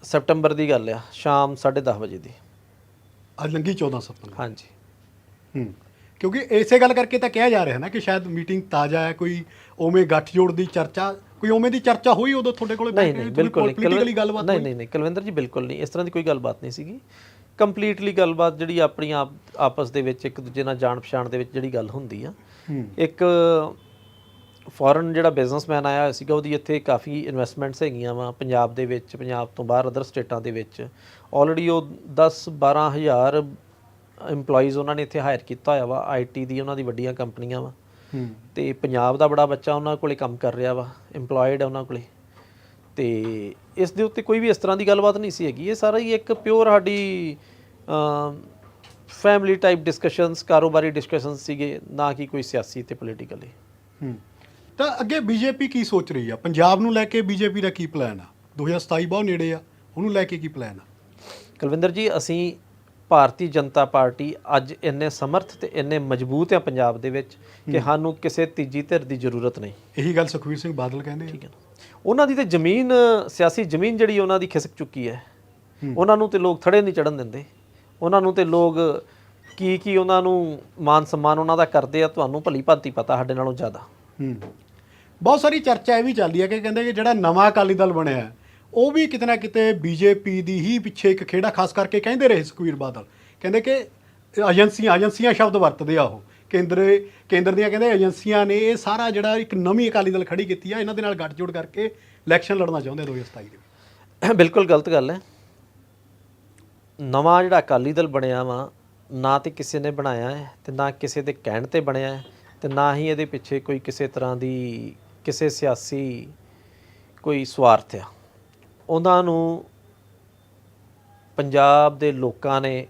ਸਤੰਬਰ ਦੀ ਗੱਲ ਆ ਸ਼ਾਮ 10:30 ਵਜੇ ਦੀ। ਅੱਜ ਲੰਗੀ 14 ਸਤੰਬਰ ਹਾਂਜੀ। ਹੂੰ। ਕਿਉਂਕਿ ਇਸੇ ਗੱਲ ਕਰਕੇ ਤਾਂ ਕਿਹਾ ਜਾ ਰਿਹਾ ਨਾ ਕਿ ਸ਼ਾਇਦ ਮੀਟਿੰਗ ਤਾਜ਼ਾ ਹੈ ਕੋਈ ਉਵੇਂ ਗੱਠਜੋੜ ਦੀ ਚਰਚਾ ਕੋਈ ਉਵੇਂ ਦੀ ਚਰਚਾ ਹੋਈ ਉਦੋਂ ਤੁਹਾਡੇ ਕੋਲੇ ਨਹੀਂ ਨਹੀਂ ਬਿਲਕੁਲ ਨਹੀਂ। ਪੋਲੀਟੀਕਲੀ ਗੱਲਬਾਤ ਨਹੀਂ? ਨਹੀਂ ਨਹੀਂ ਕੁਲਵਿੰਦਰ ਜੀ ਬਿਲਕੁਲ ਨਹੀਂ ਇਸ ਤਰ੍ਹਾਂ ਦੀ ਕੋਈ ਗੱਲਬਾਤ ਨਹੀਂ ਸੀਗੀ। ਕੰਪਲੀਟਲੀ ਗੱਲਬਾਤ ਜਿਹੜੀ ਆਪਣੀ ਆਪ ਆਪਸ ਦੇ ਵਿੱਚ ਇੱਕ ਦੂਜੇ ਨਾਲ ਜਾਣ ਪਛਾਣ ਦੇ ਵਿੱਚ ਜਿਹੜੀ ਗੱਲ ਹੁੰਦੀ ਆ। ਇੱਕ ਫੋਰਨ ਜਿਹੜਾ ਬਿਜ਼ਨਸਮੈਨ ਆਇਆ ਹੋਇਆ ਸੀਗਾ ਉਹਦੀ ਇੱਥੇ ਕਾਫੀ ਇਨਵੈਸਟਮੈਂਟਸ ਹੈਗੀਆਂ ਵਾ ਪੰਜਾਬ ਦੇ ਵਿੱਚ ਪੰਜਾਬ ਤੋਂ ਬਾਹਰ ਅਦਰ ਸਟੇਟਾਂ ਦੇ ਵਿੱਚ। ਆਲਰੇਡੀ ਉਹ 10 12000 EMPLOYEES ਉਹਨਾਂ ਨੇ ਇੱਥੇ ਹਾਇਰ ਕੀਤਾ ਹੋਇਆ ਵਾ ਆਈਟੀ ਦੀ ਉਹਨਾਂ ਦੀ ਵੱਡੀਆਂ ਕੰਪਨੀਆਂ ਵਾ। ਤੇ ਪੰਜਾਬ ਦਾ ਬੜਾ ਬੱਚਾ ਉਹਨਾਂ ਕੋਲੇ ਕੰਮ ਕਰ ਰਿਹਾ ਵਾ EMPLOYED ਹੈ ਉਹਨਾਂ ਕੋਲੇ। ਤੇ ਇਸ ਦੇ ਉੱਤੇ ਕੋਈ ਵੀ ਇਸ ਤਰ੍ਹਾਂ ਦੀ ਗੱਲਬਾਤ ਨਹੀਂ ਸੀ ਹੈਗੀ। ਇਹ ਸਾਰਾ ਹੀ ਇੱਕ ਪਿਓਰ ਸਾਡੀ ਫੈਮਿਲੀ ਟਾਈਪ ਡਿਸਕਸ਼ਨਸ ਕਾਰੋਬਾਰੀ ਡਿਸਕਸ਼ਨਸ ਸੀਗੇ ਨਾ ਕਿ ਕੋਈ ਸਿਆਸੀ ਤੇ ਪੋਲੀਟੀਕਲੀ ਹੂੰ। ਤਾਂ ਅੱਗੇ ਬੀਜੇਪੀ ਕੀ ਸੋਚ ਰਹੀ ਆ? ਪੰਜਾਬ ਨੂੰ ਲੈ ਕੇ ਬੀਜੇਪੀ ਦਾ ਕੀ ਪਲਾਨ ਆ? 2027 ਬਹੁਤ ਨੇੜੇ ਆ ਉਹਨੂੰ ਲੈ ਕੇ ਕੀ ਪਲਾਨ ਆ? ਕੁਲਵਿੰਦਰ ਜੀ ਅਸੀਂ ਭਾਰਤੀ ਜਨਤਾ ਪਾਰਟੀ ਅੱਜ ਇੰਨੇ ਸਮਰਥ ਤੇ ਇੰਨੇ ਮਜ਼ਬੂਤ ਆ ਪੰਜਾਬ ਦੇ ਵਿੱਚ ਕਿ ਸਾਨੂੰ ਕਿਸੇ ਤੀਜੀ ਧਿਰ ਦੀ ਜ਼ਰੂਰਤ ਨਹੀਂ। ਇਹੀ ਗੱਲ ਸੁਖਵੀਰ ਸਿੰਘ ਬਾਦਲ ਕਹਿੰਦੇ ਆ। ਠੀਕ ਹੈ। ਉਹਨਾਂ ਦੀ ਤੇ ਜ਼ਮੀਨ ਸਿਆਸੀ ਜ਼ਮੀਨ ਜਿਹੜੀ ਉਹਨਾਂ ਦੀ ਖਿਸਕ ਚੁੱਕੀ ਹੈ। ਉਹਨਾਂ ਨੂੰ ਤੇ ਲੋਕ ਥੜੇ ਨਹੀਂ ਚੜਨ ਦਿੰਦੇ। ਉਹਨਾਂ ਨੂੰ ਤੇ ਲੋਕ ਕੀ ਕੀ ਉਹਨਾਂ ਨੂੰ ਮਾਨ ਸਨਮਾਨ ਉਹਨਾਂ ਦਾ ਕਰਦੇ ਆ ਤੁਹਾਨੂੰ ਭਲੀ ਭਾਂਤੀ ਪਤਾ ਸਾਡੇ ਨਾਲੋਂ ਜ਼ਿਆਦਾ। ਹੂੰ। ਬਹੁਤ ਸਾਰੀ ਚਰਚਾ ਇਹ ਵੀ ਚੱਲਦੀ ਹੈ ਕਿ ਕਹਿੰਦੇ ਕਿ ਜਿਹੜਾ ਨਵਾਂ ਅਕਾਲੀ ਦਲ ਬਣਿਆ ਹੈ, ਉਹ ਵੀ ਕਿਤੇ ਨਾ ਕਿਤੇ ਬੀਜੇਪੀ ਦੀ ਹੀ ਪਿੱਛੇ ਇੱਕ ਖੇੜਾ ਖਾਸ ਕਰਕੇ ਕਹਿੰਦੇ ਰਹੇ ਸੁਖਵੀਰ ਬਾਦਲ। ਕਹਿੰਦੇ ਕਿ ਏਜੰਸੀਆਂ ਏਜੰਸੀਆਂ ਸ਼ਬਦ ਵਰਤਦੇ ਆ ਉਹ। ਕੇਂਦਰ ਕੇਂਦਰ ਦੀਆਂ ਕਹਿੰਦੇ ਏਜੰਸੀਆਂ ਨੇ ਇਹ ਸਾਰਾ ਜਿਹੜਾ ਇੱਕ ਨਵੀਂ ਅਕਾਲੀ ਦਲ ਖੜੀ ਕੀਤੀ ਆ, ਇਹਨਾਂ ਦੇ ਨਾਲ ਗੱਠਜੋੜ ਕਰਕੇ ਇਲੈਕਸ਼ਨ ਲੜਨਾ ਚਾਹੁੰਦੇ ਆ 2027 ਦੇ ਵਿੱਚ। ਬਿਲਕੁਲ ਗਲਤ ਗੱਲ ਹੈ। ਨਵਾਂ ਜਿਹੜਾ ਅਕਾਲੀ ਦਲ ਬਣਿਆ ਵਾ, ਨਾ ਤੇ ਕਿਸੇ ਨੇ ਬਣਾਇਆ ਹੈ ਤੇ ਨਾ ਕਿਸੇ ਦੇ ਕਹਿਣ ਤੇ ਬਣਿਆ ਹੈ ਤੇ ਨਾ ਹੀ ਇਹਦੇ ਪਿੱਛੇ ਕੋਈ ਕਿਸੇ ਤਰ੍ਹਾਂ ਦੀ ਕਿਸੇ ਸਿਆਸੀ ਕੋਈ ਸਵਾਰਥ ਆ। ਉਹਨਾਂ ਨੂੰ ਪੰਜਾਬ ਦੇ ਲੋਕਾਂ ਨੇ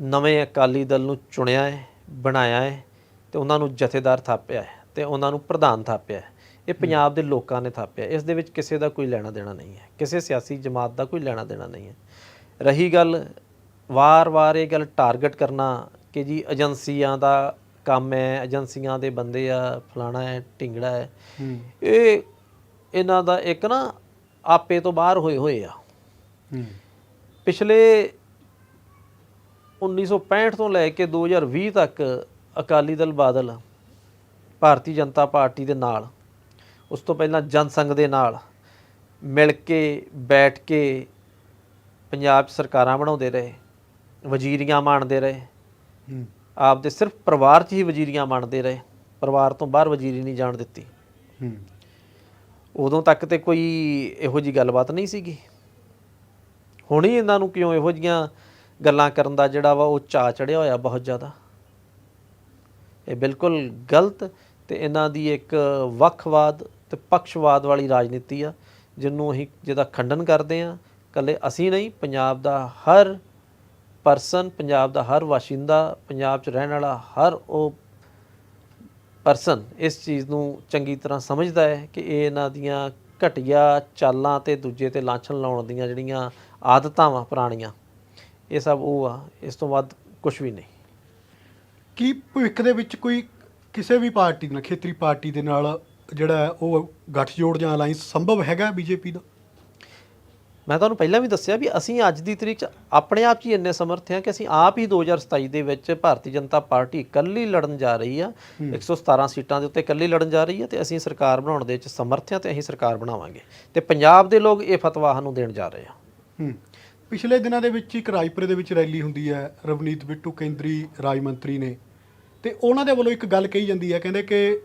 ਨਵੇਂ ਅਕਾਲੀ ਦਲ ਨੂੰ ਚੁਣਿਆ ਹੈ ਬਣਾਇਆ ਹੈ ਤੇ ਉਹਨਾਂ ਨੂੰ ਜਥੇਦਾਰ ਥਾਪਿਆ ਹੈ ਤੇ ਉਹਨਾਂ ਨੂੰ ਪ੍ਰਧਾਨ ਥਾਪਿਆ ਹੈ। ਇਹ ਪੰਜਾਬ ਦੇ ਲੋਕਾਂ ਨੇ ਥਾਪਿਆ ਇਸ ਦੇ ਵਿੱਚ ਕਿਸੇ ਦਾ ਕੋਈ ਲੈਣਾ ਦੇਣਾ ਨਹੀਂ ਹੈ। ਕਿਸੇ ਸਿਆਸੀ ਜਮਾਤ ਦਾ ਕੋਈ ਲੈਣਾ ਦੇਣਾ ਨਹੀਂ ਹੈ। ਰਹੀ ਗੱਲ ਵਾਰ-ਵਾਰ ਇਹ ਗੱਲ ਟਾਰਗੇਟ ਕਰਨਾ ਕਿ ਜੀ ਏਜੰਸੀਆਂ ਦਾ ਕੰਮ ਹੈ ਏਜੰਸੀਆਂ ਦੇ ਬੰਦੇ ਆ ਫਲਾਣਾ ਹੈ ਢਿੰਗੜਾ ਹੈ। ਇਹ ਇਹਨਾਂ ਦਾ ਇੱਕ ਨਾ ਆਪੇ ਤੋਂ ਬਾਹਰ ਹੋਏ ਹੋਏ ਆ। ਪਿਛਲੇ 1965 ਤੋਂ ਲੈ ਕੇ 2020 ਤੱਕ ਅਕਾਲੀ ਦਲ ਬਾਦਲ ਭਾਰਤੀ ਜਨਤਾ ਪਾਰਟੀ ਦੇ ਨਾਲ ਉਸ ਤੋਂ ਪਹਿਲਾਂ ਜਨਸੰਘ ਦੇ ਨਾਲ ਮਿਲ ਕੇ ਬੈਠ ਕੇ ਪੰਜਾਬ ਸਰਕਾਰਾਂ ਬਣਾਉਂਦੇ ਰਹੇ ਵਜ਼ੀਰੀਆਂ ਮਾਣਦੇ ਰਹੇ। ਹੂੰ। ਆਪਦੇ ਸਿਰਫ ਪਰਿਵਾਰ 'ਚ ਹੀ ਵਜ਼ੀਰੀਆਂ ਮਾਣਦੇ ਰਹੇ ਪਰਿਵਾਰ ਤੋਂ ਬਾਹਰ ਵਜ਼ੀਰੀ ਨਹੀਂ ਜਾਣ ਦਿੱਤੀ। ਉਦੋਂ ਤੱਕ ਤੇ ਕੋਈ ਇਹੋ ਜੀ ਗੱਲਬਾਤ ਨਹੀਂ ਸੀਗੀ। ਹੁਣ ਹੀ ਇਹਨਾਂ ਨੂੰ ਕਿਉਂ ਇਹੋ ਜੀਆਂ ਗੱਲਾਂ ਕਰਨ ਦਾ ਜਿਹੜਾ ਵਾ ਉਹ ਚਾ ਚੜਿਆ ਹੋਇਆ ਬਹੁਤ ਜ਼ਿਆਦਾ। ਇਹ ਬਿਲਕੁਲ ਗਲਤ ਤੇ ਇਹਨਾਂ ਦੀ ਇੱਕ ਵੱਖਵਾਦ ਤੇ ਪੱਖਵਾਦ ਵਾਲੀ ਰਾਜਨੀਤੀ ਆ, ਜਿਹਨੂੰ ਅਸੀਂ ਜਿਹਦਾ ਖੰਡਨ ਕਰਦੇ ਆ ਕੱਲੇ ਅਸੀਂ ਨਹੀਂ, ਪੰਜਾਬ ਦਾ ਹਰ ਪਰਸਨ ਪੰਜਾਬ ਦਾ ਹਰ ਵਾਸ਼ਿੰਦਾ, ਪੰਜਾਬ 'ਚ ਰਹਿਣ ਵਾਲਾ ਹਰ ਉਹ ਪਰਸਨ ਇਸ ਚੀਜ਼ ਨੂੰ ਚੰਗੀ ਤਰ੍ਹਾਂ ਸਮਝਦਾ ਹੈ ਕਿ ਇਹ ਇਹਨਾਂ ਦੀਆਂ ਘਟੀਆ ਚਾਲਾਂ ਤੇ ਦੂਜੇ ਤੇ ਲਾਂਛਣ ਲਾਉਣ ਦੀਆਂ ਜਿਹੜੀਆਂ ਆਦਤਾਂ ਵਾ ਪੁਰਾਣੀਆਂ, ਇਹ ਸਭ ਉਹ ਆ, ਇਸ ਤੋਂ ਵੱਧ ਕੁਝ ਵੀ ਨਹੀਂ। ਕੀ ਭਵਿੱਖ ਦੇ ਵਿੱਚ ਕੋਈ ਕਿਸੇ ਵੀ ਪਾਰਟੀ ਨਾਲ, ਖੇਤਰੀ ਪਾਰਟੀ ਦੇ ਨਾਲ ਜਿਹੜਾ ਹੈ ਉਹ ਗੱਠਜੋੜ ਜਾਂ ਅਲਾਈਅੰਸ ਸੰਭਵ ਹੈਗਾ ਬੀਜੇਪੀ ਦਾ? ਮੈਂ ਤੁਹਾਨੂੰ ਪਹਿਲਾਂ ਵੀ ਦੱਸਿਆ ਵੀ ਅਸੀਂ ਅੱਜ ਦੀ ਤਰੀਕ 'ਚ ਆਪਣੇ ਆਪ 'ਚ ਹੀ ਇੰਨੇ ਸਮਰਥ ਹਾਂ ਕਿ ਅਸੀਂ ਆਪ ਹੀ 2027 ਦੇ ਵਿੱਚ ਭਾਰਤੀ ਜਨਤਾ ਪਾਰਟੀ ਇਕੱਲੀ ਲੜਨ ਜਾ ਰਹੀ ਆ। 117 ਸੀਟਾਂ ਦੇ ਉੱਤੇ ਇਕੱਲੀ ਲੜਨ ਜਾ ਰਹੀ ਆ ਤੇ ਅਸੀਂ ਸਰਕਾਰ ਬਣਾਉਣ ਦੇ ਵਿੱਚ ਸਮਰਥ ਹਾਂ ਤੇ ਅਸੀਂ ਸਰਕਾਰ ਬਣਾਵਾਂਗੇ। ਤੇ ਪੰਜਾਬ ਦੇ ਲੋਕ ਇਹ ਫਤਵਾ ਸਾਨੂੰ ਦੇਣ ਜਾ ਰਹੇ ਆ। ਪਿਛਲੇ ਦਿਨਾਂ ਦੇ ਵਿੱਚ ਇੱਕ ਰਾਜਪੁਰੇ ਦੇ ਵਿੱਚ ਰੈਲੀ ਹੁੰਦੀ ਹੈ ਰਵਨੀਤ ਬਿੱਟੂ ਕੇਂਦਰੀ ਰਾਜ ਮੰਤਰੀ ਨੇ। ਤੇ ਉਹਨਾਂ ਦੇ ਵੱਲੋਂ ਇੱਕ ਗੱਲ ਕਹੀ ਜਾਂਦੀ ਹੈ ਕਹਿੰਦੇ ਕਿ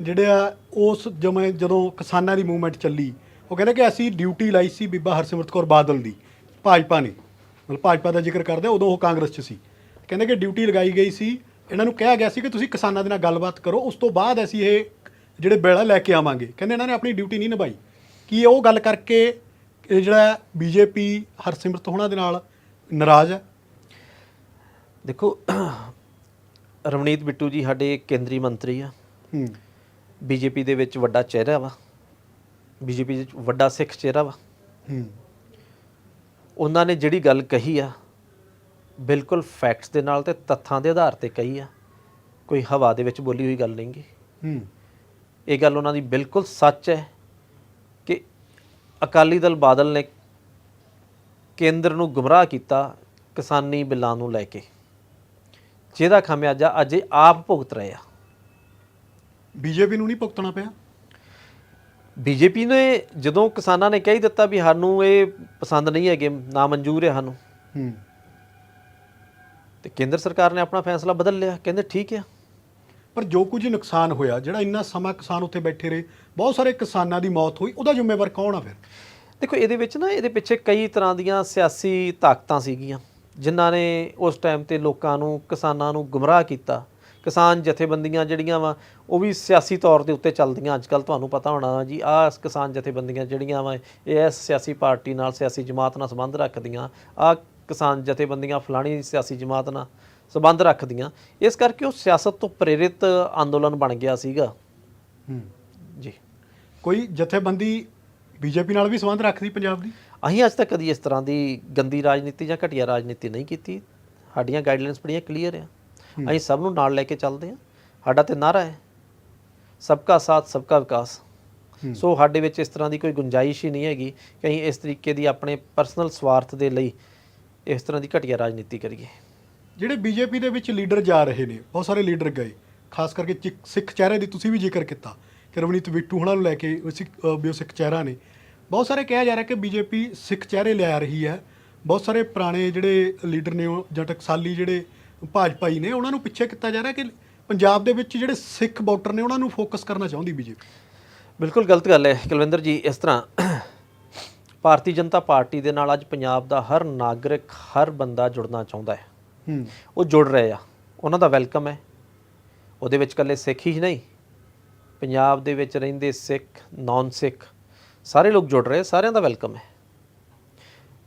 ਜਿਹੜਾ ਉਸ ਜਮੇ ਜਦੋਂ ਕਿਸਾਨਾਂ ਦੀ ਮੂਵਮੈਂਟ ਚੱਲੀ ਉਹ ਕਹਿੰਦੇ ਕਿ ਅਸੀਂ ਡਿਊਟੀ ਲਾਈ ਸੀ ਬੀਬਾ ਹਰਸਿਮਰਤ ਕੌਰ ਬਾਦਲ ਦੀ ਭਾਜਪਾ ਨੇ। ਮਤਲਬ ਭਾਜਪਾ ਦਾ ਜ਼ਿਕਰ ਕਰਦੇ ਉਦੋਂ ਉਹ ਕਾਂਗਰਸ 'ਚ ਸੀ। ਕਹਿੰਦੇ ਕਿ ਡਿਊਟੀ ਲਗਾਈ ਗਈ ਸੀ। ਇਹਨਾਂ ਨੂੰ ਕਿਹਾ ਗਿਆ ਸੀ ਕਿ ਤੁਸੀਂ ਕਿਸਾਨਾਂ ਦੇ ਨਾਲ ਗੱਲਬਾਤ ਕਰੋ ਉਸ ਤੋਂ ਬਾਅਦ ਅਸੀਂ ਇਹ ਜਿਹੜੇ ਬੇੜਾ ਲੈ ਕੇ ਆਵਾਂਗੇ। ਕਹਿੰਦੇ ਇਹਨਾਂ ਨੇ ਆਪਣੀ ਡਿਊਟੀ ਨਹੀਂ ਨਿਭਾਈ। ਕੀ ਉਹ ਗੱਲ ਕਰਕੇ ਇਹ ਜਿਹੜਾ ਬੀਜੇਪੀ ਹਰਸਿਮਰਤ ਹੋਣਾ ਦੇ ਨਾਲ ਨਾਰਾਜ਼ ਹੈ ਦੇਖੋ ਰਵਨੀਤ ਬਿੱਟੂ ਜੀ ਸਾਡੇ ਕੇਂਦਰੀ ਮੰਤਰੀ ਆ। ਹੂੰ। ਬੀਜੇਪੀ ਦੇ ਵਿੱਚ ਵੱਡਾ ਚਿਹਰਾ ਵਾ। ਬੀਜੇਪੀ ਵਿੱਚ ਵੱਡਾ ਸਿੱਖ ਚਿਹਰਾ ਵਾ। ਹੂੰ। ਉਹਨਾਂ ਨੇ ਜਿਹੜੀ ਗੱਲ ਕਹੀ ਆ ਬਿਲਕੁਲ ਫੈਕਟਸ ਦੇ ਨਾਲ ਤੇ ਤੱਥਾਂ ਦੇ ਆਧਾਰ ਤੇ ਕਹੀ ਆ। ਕੋਈ ਹਵਾ ਦੇ ਵਿੱਚ ਬੋਲੀ ਹੋਈ ਗੱਲ ਨਹੀਂਗੀ ਹੂੰ। ਇਹ ਗੱਲ ਉਹਨਾਂ ਦੀ ਬਿਲਕੁਲ ਸੱਚ ਹੈ ਕਿ ਅਕਾਲੀ ਦਲ ਬਾਦਲ ਨੇ ਕੇਂਦਰ ਨੂੰ ਗੁੰਮਰਾਹ ਕੀਤਾ ਕਿਸਾਨੀ ਬਿੱਲਾਂ ਨੂੰ ਲੈ ਕੇ। ਜਿਹਦਾ ਖਾਮਿਆਜਾ ਅਜੇ ਆਪ ਭੁਗਤ ਰਹੇ ਆ। ਬੀਜੇਪੀ ਨੂੰ ਨਹੀਂ ਭੁਗਤਣਾ ਪਿਆ? ਬੀਜੇਪੀ ਨੇ ਜਦੋਂ ਕਿਸਾਨਾਂ ਨੇ ਕਹਿ ਹੀ ਦਿੱਤਾ ਵੀ ਸਾਨੂੰ ਇਹ ਪਸੰਦ ਨਹੀਂ ਹੈਗੇ ਨਾ ਮਨਜ਼ੂਰ ਹੈ ਸਾਨੂੰ। ਹੂੰ। ਤੇ ਕੇਂਦਰ ਸਰਕਾਰ ਨੇ ਆਪਣਾ ਫੈਸਲਾ ਬਦਲ ਲਿਆ ਕਹਿੰਦੇ ਠੀਕ ਆ। ਪਰ ਜੋ ਕੁਝ ਨੁਕਸਾਨ ਹੋਇਆ ਜਿਹੜਾ ਇੰਨਾ ਸਮਾਂ ਕਿਸਾਨ ਉੱਥੇ ਬੈਠੇ ਰਹੇ ਬਹੁਤ ਸਾਰੇ ਕਿਸਾਨਾਂ ਦੀ ਮੌਤ ਹੋਈ ਉਹਦਾ ਜ਼ਿੰਮੇਵਾਰ ਕੌਣ ਆ ਫਿਰ? ਦੇਖੋ ਇਹਦੇ ਵਿੱਚ ਨਾ ਇਹਦੇ ਪਿੱਛੇ ਕਈ ਤਰ੍ਹਾਂ ਦੀਆਂ ਸਿਆਸੀ ਤਾਕਤਾਂ ਸੀਗੀਆਂ ਜਿਨ੍ਹਾਂ ਨੇ ਉਸ ਟਾਈਮ ਤੇ ਲੋਕਾਂ ਨੂੰ ਕਿਸਾਨਾਂ ਨੂੰ ਗੁੰਮਰਾਹ ਕੀਤਾ। ਕਿਸਾਨ ਜਥੇਬੰਦੀਆਂ ਜਿਹੜੀਆਂ ਵਾ ਉਹ ਵੀ ਸਿਆਸੀ ਤੌਰ ਦੇ ਉੱਤੇ ਚੱਲਦੀਆਂ। ਅੱਜ ਕੱਲ ਤੁਹਾਨੂੰ ਪਤਾ ਹੋਣਾ ਜੀ ਆਹ ਕਿਸਾਨ ਜਥੇਬੰਦੀਆਂ ਜਿਹੜੀਆਂ ਵਾ ਇਹ ਇਸ ਸਿਆਸੀ ਪਾਰਟੀ ਨਾਲ ਸਿਆਸੀ ਜਮਾਤ ਨਾਲ ਸੰਬੰਧ ਰੱਖਦੀਆਂ। ਆਹ ਕਿਸਾਨ ਜਥੇਬੰਦੀਆਂ ਫਲਾਣੀ ਸਿਆਸੀ ਜਮਾਤ ਨਾਲ ਸੰਬੰਧ ਰੱਖਦੀਆਂ। ਇਸ ਕਰਕੇ ਉਹ ਸਿਆਸਤ ਤੋਂ ਪ੍ਰੇਰਿਤ ਅੰਦੋਲਨ ਬਣ ਗਿਆ ਸੀਗਾ। ਹੂੰ। ਜੀ। ਕੋਈ ਜਥੇਬੰਦੀ ਬੀਜੇਪੀ ਨਾਲ ਵੀ ਸੰਬੰਧ ਰੱਖਦੀ ਪੰਜਾਬ ਦੀ? ਅਸੀਂ ਅੱਜ ਤੱਕ ਕਦੀ ਇਸ ਤਰ੍ਹਾਂ ਦੀ ਗੰਦੀ ਰਾਜਨੀਤੀ ਜਾਂ ਘਟੀਆ ਰਾਜਨੀਤੀ ਨਹੀਂ ਕੀਤੀ। ਸਾਡੀਆਂ ਗਾਈਡਲਾਈਨਸ ਬੜੀਆਂ ਕਲੀਅਰ ਆ। ਅਸੀਂ ਸਭ ਨੂੰ ਨਾਲ ਲੈ ਕੇ ਚੱਲਦੇ ਹਾਂ। ਸਾਡਾ ਤੇ ਨਾਰਾ ਹੈ। ਸਬਕਾ ਸਾਥ ਸਬਕਾ ਵਿਕਾਸ। ਸੋ ਸਾਡੇ ਵਿੱਚ ਇਸ ਤਰ੍ਹਾਂ ਦੀ ਕੋਈ ਗੁੰਜਾਇਸ਼ ਹੀ ਨਹੀਂ ਹੈਗੀ ਕਿ ਅਸੀਂ ਇਸ ਤਰੀਕੇ ਦੀ ਆਪਣੇ ਪਰਸਨਲ ਸਵਾਰਥ ਦੇ ਲਈ ਇਸ ਤਰ੍ਹਾਂ ਦੀ ਘਟੀਆ ਰਾਜਨੀਤੀ ਕਰੀਏ। ਜਿਹੜੇ ਬੀਜੇਪੀ ਦੇ ਵਿੱਚ ਲੀਡਰ ਜਾ ਰਹੇ ਨੇ ਬਹੁਤ ਸਾਰੇ ਲੀਡਰ ਗਏ। ਖਾਸ ਕਰਕੇ ਸਿੱਖ ਚਿਹਰੇ ਦੀ ਤੁਸੀਂ ਵੀ ਜ਼ਿਕਰ ਕੀਤਾ। ਕਿ ਰਵਨੀਤ ਬਿੱਟੂ ਹੁਣਾਂ ਨੂੰ ਲੈ ਕੇ ਉਹ ਸਿੱਖ ਉਹ ਚਿਹਰਾ ਨੇ। ਬਹੁਤ ਸਾਰੇ ਕਿਹਾ ਜਾ ਰਿਹਾ ਕਿ ਬੀਜੇਪੀ ਸਿੱਖ ਚਿਹਰੇ ਲਿਆ ਰਹੀ ਹੈ। ਬਹੁਤ ਸਾਰੇ ਪੁਰਾਣੇ ਜਿਹੜੇ ਲੀਡਰ ਨੇ ਉਹ ਜਾਂ ਟਕਸਾਲੀ ਜਿਹੜੇ ਭਾਜਪਾਈ ਨੇ ਉਹਨਾਂ ਨੂੰ ਪਿੱਛੇ ਕੀਤਾ ਜਾ ਰਿਹਾ ਕਿ ਪੰਜਾਬ ਦੇ ਵਿੱਚ ਜਿਹੜੇ ਸਿੱਖ ਵੋਟਰ ਨੇ ਉਹਨਾਂ ਨੂੰ ਫੋਕਸ ਕਰਨਾ ਚਾਹੁੰਦੀ ਬੀਜੇਪੀ? ਬਿਲਕੁਲ ਗਲਤ ਗੱਲ ਹੈ। ਕੁਲਵਿੰਦਰ ਜੀ ਇਸ ਤਰ੍ਹਾਂ ਭਾਰਤੀ ਜਨਤਾ ਪਾਰਟੀ ਦੇ ਨਾਲ ਅੱਜ ਪੰਜਾਬ ਦਾ ਹਰ ਨਾਗਰਿਕ ਹਰ ਬੰਦਾ ਜੁੜਨਾ ਚਾਹੁੰਦਾ ਹੈ। ਹੂੰ। ਉਹ ਜੁੜ ਰਹੇ ਆ। ਉਹਨਾਂ ਦਾ ਵੈਲਕਮ ਹੈ। ਉਹਦੇ ਵਿੱਚ ਇਕੱਲੇ ਸਿੱਖ ਹੀ ਨਹੀਂ। ਪੰਜਾਬ ਦੇ ਵਿੱਚ ਰਹਿੰਦੇ ਸਿੱਖ ਨਾਨ ਸਿੱਖ ਸਾਰੇ ਲੋਕ ਜੁੜ ਰਹੇ ਸਾਰਿਆਂ ਦਾ ਵੈਲਕਮ ਹੈ।